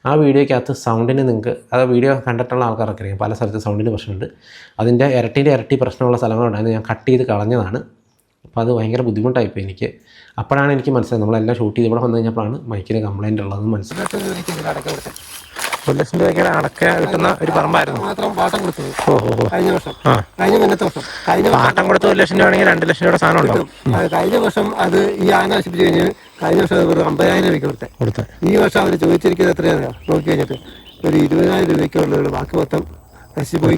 ആ വീഡിയോയ്ക്കകത്ത് സൗണ്ടിന് നിങ്ങൾക്ക് ആ വീഡിയോ കണ്ടിട്ടുള്ള ആൾക്കാർക്ക് അറിയാം. പല സ്ഥലത്ത് സൗണ്ടിന് പ്രശ്നമുണ്ട്. അതിന്റെ ഇരട്ടിന്റെ ഇരട്ടി പ്രശ്നമുള്ള സ്ഥലങ്ങളുണ്ടായിരുന്നു. ഞാൻ കട്ട് ചെയ്ത് കളഞ്ഞതാണ്. അപ്പോൾ അത് ഭയങ്കര ബുദ്ധിമുട്ടായിപ്പോൾ എനിക്ക്. അപ്പോഴാണ് എനിക്ക് മനസ്സിലായത്. നമ്മളെല്ലാം ഷൂട്ട് ചെയ്ത് ഇവിടെ വന്നു കഴിഞ്ഞപ്പോഴാണ് മൈക്കിന് കംപ്ലയിന്റ് ഉള്ളതെന്ന് മനസ്സിലായി ഒരു ലക്ഷം രൂപയ്ക്ക് അടക്ക കിട്ടുന്ന ഒരു പറമ്പായിരുന്നു. മാത്രം പാട്ടം കൊടുത്തത്. ഓ ഓ ഓ. കഴിഞ്ഞ വർഷം. കഴിഞ്ഞ മുന്നത്തെ വർഷം. കഴിഞ്ഞ വർഷം പാട്ടം കൊടുത്ത ഒരു ലക്ഷം രൂപ ആണെങ്കിൽ രണ്ട് ലക്ഷം രൂപയുടെ സാധനം ഉണ്ടാവും. കഴിഞ്ഞ വർഷം അത് ഈ ആന നശിപ്പിച്ചു കഴിഞ്ഞ് കഴിഞ്ഞ വർഷം ഒരു വെറും അമ്പതിനായിരം രൂപയ്ക്ക് കൊടുത്തത് കൊടുത്തത് ഈ വർഷം അവർ ചോദിച്ചിരിക്കുന്നത് എത്രയാണ് നോക്കി കഴിഞ്ഞിട്ട് ഒരു ഇരുപതിനായിരം രൂപയ്ക്ക് ഉള്ളത് ബാക്കി മൊത്തം നശിപ്പോയി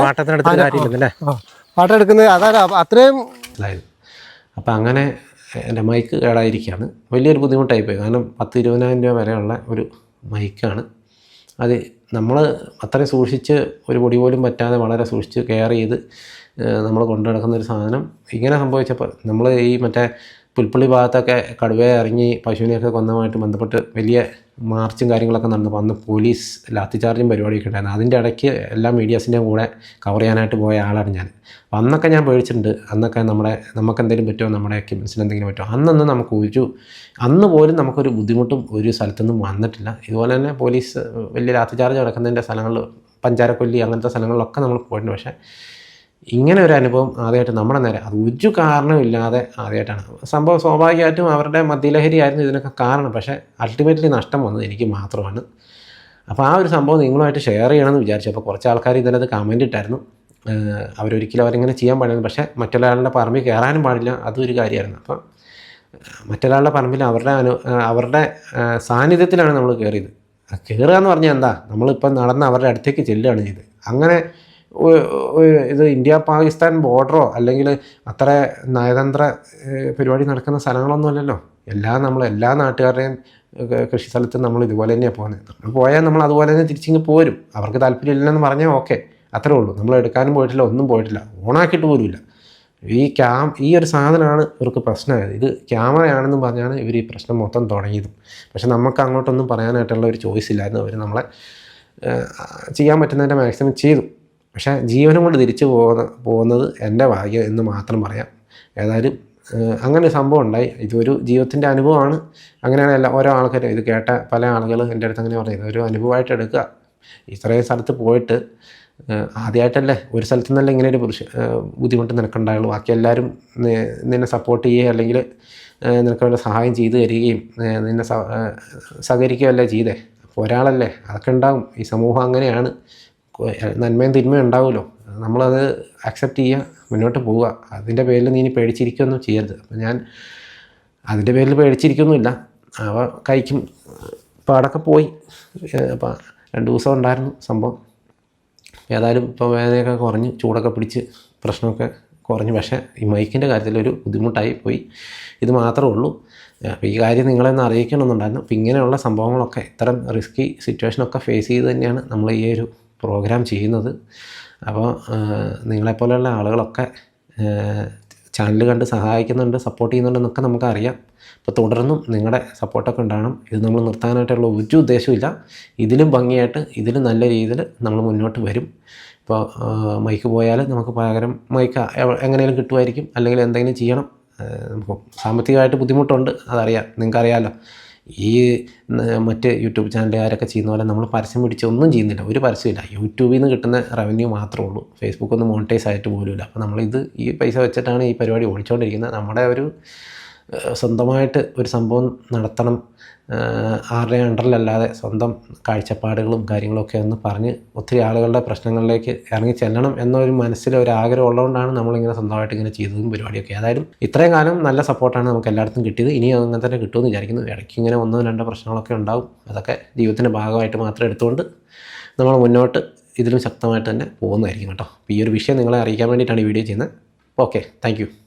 പാട്ടത്തിനടുത്ത് പാട്ടം എടുക്കുന്നത് അതാണ് അപ്പൊ അത്രയും അപ്പം അങ്ങനെ എന്റെ മൈക്ക് കേടായിരിക്കുകയാണ്. വലിയൊരു ബുദ്ധിമുട്ടായിപ്പോയി. കാരണം പത്ത് ഇരുപതിനായിരം രൂപ വരെയുള്ള ഒരു മൈക്കാണ്. അത് നമ്മൾ അത്രയും സൂക്ഷിച്ച് ഒരു പൊടി പോലും പറ്റാതെ വളരെ സൂക്ഷിച്ച് കെയർ ചെയ്ത് നമ്മൾ കൊണ്ടു നടക്കുന്ന ഒരു സാധനം ഇങ്ങനെ സംഭവിച്ചപ്പോൾ നമ്മൾ ഈ മറ്റേ പുൽപ്പള്ളി ഭാഗത്തൊക്കെ കടുവയെ ഇറങ്ങി പശുവിനെയൊക്കെ കൊന്നതുമായിട്ട് ബന്ധപ്പെട്ട് വലിയ മാർച്ചും കാര്യങ്ങളൊക്കെ നടന്നപ്പോൾ അന്ന് പോലീസ് ലാത്തി ചാർജും പരിപാടിയൊക്കെ ഉണ്ടായിരുന്നു. അതിന്റെ ഇടയ്ക്ക് എല്ലാ മീഡിയാസിന്റെയും കൂടെ കവർ ചെയ്യാനായിട്ട് പോയ ആളാണ് ഞാൻ. അപ്പം അന്നൊക്കെ ഞാൻ പേടിച്ചിട്ടുണ്ട്. അന്നൊക്കെ നമ്മുടെ നമുക്ക് എന്തെങ്കിലും പറ്റുമോ? നമ്മുടെ എക്യുപ്മെൻസിന് എന്തെങ്കിലും പറ്റുമോ? അന്നൊന്നും നമുക്ക് ഒരു അന്ന് പോലും നമുക്കൊരു ബുദ്ധിമുട്ടും ഒരു സ്ഥലത്തൊന്നും വന്നിട്ടില്ല. ഇതുപോലെ തന്നെ പോലീസ് വലിയ ലാത്തി ചാർജ് നടക്കുന്നതിന്റെ സ്ഥലങ്ങളിൽ പഞ്ചാരക്കൊല്ലി അങ്ങനത്തെ സ്ഥലങ്ങളിലൊക്കെ നമ്മൾ പോയിട്ടുണ്ട്. പക്ഷേ ഇങ്ങനെ ഒരു അനുഭവം ആദ്യമായിട്ട് നമ്മുടെ നേരെ. അത് ഒരു കാരണമില്ലാതെ ആദ്യമായിട്ടാണ്. സംഭവം സ്വാഭാവികമായിട്ടും അവരുടെ മദ്യലഹരിയായിരുന്നു ഇതിനൊക്കെ കാരണം. പക്ഷേ അൾട്ടിമേറ്റ്ലി നഷ്ടം വന്നത് എനിക്ക് മാത്രമാണ്. അപ്പോൾ ആ ഒരു സംഭവം നിങ്ങളുമായിട്ട് ഷെയർ ചെയ്യണമെന്ന് വിചാരിച്ചു അപ്പോൾ കുറച്ച് ആൾക്കാർ ഇതിനകത്ത് കമന്റ് ഇട്ടായിരുന്നു. അവരൊരിക്കലും അവരിങ്ങനെ ചെയ്യാൻ പാടില്ല പക്ഷേ മറ്റൊരാളുടെ പറമ്പിൽ കയറാനും പാടില്ല. അതൊരു കാര്യമായിരുന്നു. അപ്പം മറ്റൊരാളുടെ പറമ്പിൽ അവരുടെ അനു അവരുടെ സാന്നിധ്യത്തിലാണ് നമ്മൾ കയറിയത്. കയറുക എന്ന് പറഞ്ഞാൽ എന്താ? നമ്മളിപ്പം നടന്ന് അവരുടെ അടുത്തേക്ക് ചെല്ലുകയാണ് ചെയ്ത് അങ്ങനെ ഇത് ഇന്ത്യ പാകിസ്ഥാൻ ബോർഡറോ അല്ലെങ്കിൽ അത്ര നയതന്ത്ര പരിപാടി നടക്കുന്ന സ്ഥലങ്ങളൊന്നും അല്ലല്ലോ. എല്ലാ നമ്മൾ എല്ലാ നാട്ടുകാരുടെയും കൃഷി സ്ഥലത്ത് നമ്മൾ ഇതുപോലെ തന്നെയാണ് പോകുന്നത് നമ്മൾ പോയാൽ നമ്മൾ അതുപോലെ തന്നെ തിരിച്ചിങ്ങ് പോരും. അവർക്ക് താല്പര്യമില്ലെന്ന് പറഞ്ഞാൽ ഓക്കെ. അത്രേ ഉള്ളൂ. നമ്മൾ എടുക്കാനും പോയിട്ടില്ല ഒന്നും പോയിട്ടില്ല. ഓണാക്കിയിട്ട് പോലുമില്ല. ഈ ക്യാം ഈ ഒരു സാധനമാണ് ഇവർക്ക് പ്രശ്നമായത്. ഇത് ക്യാമറയാണെന്ന് പറഞ്ഞാണ് ഇവർ ഈ പ്രശ്നം മൊത്തം തുടങ്ങിയത്. പക്ഷെ നമുക്ക് അങ്ങോട്ടൊന്നും പറയാനായിട്ടുള്ള ഒരു ചോയ്സ് ഇല്ലായിരുന്നു. അവർ നമ്മളെ ചെയ്യാൻ പറ്റുന്നതിന്റെ മാക്സിമം ചെയ്തു. പക്ഷേ ജീവനും കൊണ്ട് തിരിച്ചു പോകുന്ന പോകുന്നത് എന്റെ ഭാഗ്യം എന്ന് മാത്രം പറയാം. ഏതായാലും അങ്ങനെ സംഭവം ഉണ്ടായി. ഇതൊരു ജീവിതത്തിന്റെ അനുഭവമാണ്. അങ്ങനെയാണ് എല്ലാ ഓരോ ആൾക്കാരും ഇത് കേട്ട പല ആളുകളും എന്റെ അടുത്ത് അങ്ങനെ പറയുന്നത്. ഒരു അനുഭവമായിട്ട് എടുക്കുക. ഇത്രയും സ്ഥലത്ത് പോയിട്ട് ആദ്യമായിട്ടല്ലേ ഒരു സ്ഥലത്തു നിന്നല്ല ഇങ്ങനെ ഒരു പുരുഷ ബുദ്ധിമുട്ട് നിനക്കുണ്ടായുള്ളൂ. ബാക്കി എല്ലാവരും നിന്നെ സപ്പോർട്ട് ചെയ്യുക അല്ലെങ്കിൽ നിനക്ക് വേണ്ട സഹായം ചെയ്തു തരികയും നിന്നെ സഹകരിക്കുകയല്ലേ ചെയ്തേ? ഒരാളല്ലേ? അതൊക്കെ ഉണ്ടാവും ഈ സമൂഹം അങ്ങനെയാണ്. നന്മയും തിന്മയും ഉണ്ടാവുമല്ലോ. നമ്മളത് അക്സെപ്റ്റ് ചെയ്യുക മുന്നോട്ട് പോവുക. അതിന്റെ പേരിൽ നീ ഇനി പേടിച്ചിരിക്കുകയൊന്നും ചെയ്യരുത്. അപ്പം ഞാൻ അതിന്റെ പേരിൽ പേടിച്ചിരിക്കൊന്നുമില്ല അവ കഴിക്കും. പാടൊക്കെ പോയി. അപ്പം രണ്ട് ദിവസം ഉണ്ടായിരുന്നു സംഭവം. ഏതായാലും ഇപ്പോൾ വേദനയൊക്കെ കുറഞ്ഞ് ചൂടൊക്കെ പിടിച്ച് പ്രശ്നമൊക്കെ കുറഞ്ഞു. പക്ഷേ ഈ മൈക്കിന്റെ കാര്യത്തിൽ ഒരു ബുദ്ധിമുട്ടായി പോയി. ഇത് മാത്രമേ ഉള്ളൂ. അപ്പോൾ ഈ കാര്യം നിങ്ങളെന്ന് അറിയിക്കണമെന്നുണ്ടായിരുന്നു. അപ്പോൾ ഇങ്ങനെയുള്ള സംഭവങ്ങളൊക്കെ ഇത്തരം റിസ്കി സിറ്റുവേഷനൊക്കെ ഫേസ് ചെയ്ത് തന്നെയാണ് നമ്മൾ ഈ ഒരു പ്രോഗ്രാം ചെയ്യുന്നത്. അപ്പോൾ നിങ്ങളെപ്പോലെയുള്ള ആളുകളൊക്കെ ചാനൽ കണ്ട് സഹായിക്കുന്നുണ്ട് സപ്പോർട്ട് ചെയ്യുന്നുണ്ടെന്നൊക്കെ നമുക്കറിയാം. അപ്പോൾ തുടർന്നും നിങ്ങളുടെ സപ്പോർട്ടൊക്കെ ഉണ്ടാകണം. ഇത് നമ്മൾ നിർത്താനായിട്ടുള്ള ഒരു ഉദ്ദേശമില്ല ഇതിലും ഭംഗിയായിട്ട് ഇതിലും നല്ല രീതിയിൽ നമ്മൾ മുന്നോട്ട് വരും. ഇപ്പോൾ മൈക്ക് പോയാൽ നമുക്ക് പകരം മൈക്ക് എങ്ങനെയും കിട്ടുമായിരിക്കും. അല്ലെങ്കിൽ എന്തെങ്കിലും ചെയ്യണം. നമുക്ക് സാമ്പത്തികമായിട്ട് ബുദ്ധിമുട്ടുണ്ട് അതറിയാം. നിങ്ങൾക്കറിയാമല്ലോ. ഈ മറ്റ് യൂട്യൂബ് ചാനലുകാരൊക്കെ ചെയ്യുന്ന പോലെ നമ്മൾ പരസ്യം പിടിച്ച് ഒന്നും ചെയ്യുന്നില്ല. ഒരു പരസ്യമില്ല യൂട്യൂബിൽ നിന്ന് കിട്ടുന്ന റവന്യൂ മാത്രമേ ഉള്ളൂ. ഫേസ്ബുക്കൊന്നും മോണിറ്റൈസ് ആയിട്ട് പോലുമില്ല. അപ്പോൾ നമ്മളിത് ഈ പൈസ വെച്ചിട്ടാണ് ഈ പരിപാടി ഓടിച്ചുകൊണ്ടിരിക്കുന്നത് നമ്മുടെ ഒരു സ്വന്തമായിട്ട് ഒരു സംഭവം നടത്തണം. ആരുടെ അണ്ടറിലല്ലാതെ സ്വന്തം കാഴ്ചപ്പാടുകളും കാര്യങ്ങളൊക്കെ ഒന്ന് പറഞ്ഞ് ഒത്തിരി ആളുകളുടെ പ്രശ്നങ്ങളിലേക്ക് ഇറങ്ങി ചെല്ലണം എന്നൊരു മനസ്സിൽ ഒരു ആഗ്രഹം ഉള്ളതുകൊണ്ടാണ് നമ്മളിങ്ങനെ സ്വന്തമായിട്ട് ഇങ്ങനെ ചെയ്തതും പരിപാടിയൊക്കെ. ഏതായാലും ഇത്രയും കാലം നല്ല സപ്പോർട്ടാണ് നമുക്ക് എല്ലായിടത്തും കിട്ടിയത്. ഇനി അങ്ങനെ തന്നെ കിട്ടുമെന്ന് വിചാരിക്കുന്നു. ഇടയ്ക്ക് ഇങ്ങനെ ഒന്നോ രണ്ടോ പ്രശ്നങ്ങളൊക്കെ ഉണ്ടാവും. അതൊക്കെ ജീവിതത്തിന്റെ ഭാഗമായിട്ട് മാത്രം എടുത്തുകൊണ്ട് നമ്മൾ മുന്നോട്ട് ഇതിലും ശക്തമായിട്ട് തന്നെ പോകുന്നതായിരിക്കും കേട്ടോ. അപ്പോൾ ഈ ഒരു വിഷയം നിങ്ങളെ അറിയിക്കാൻ വേണ്ടിയിട്ടാണ് ഈ വീഡിയോ ചെയ്യുന്നത്. Okay thank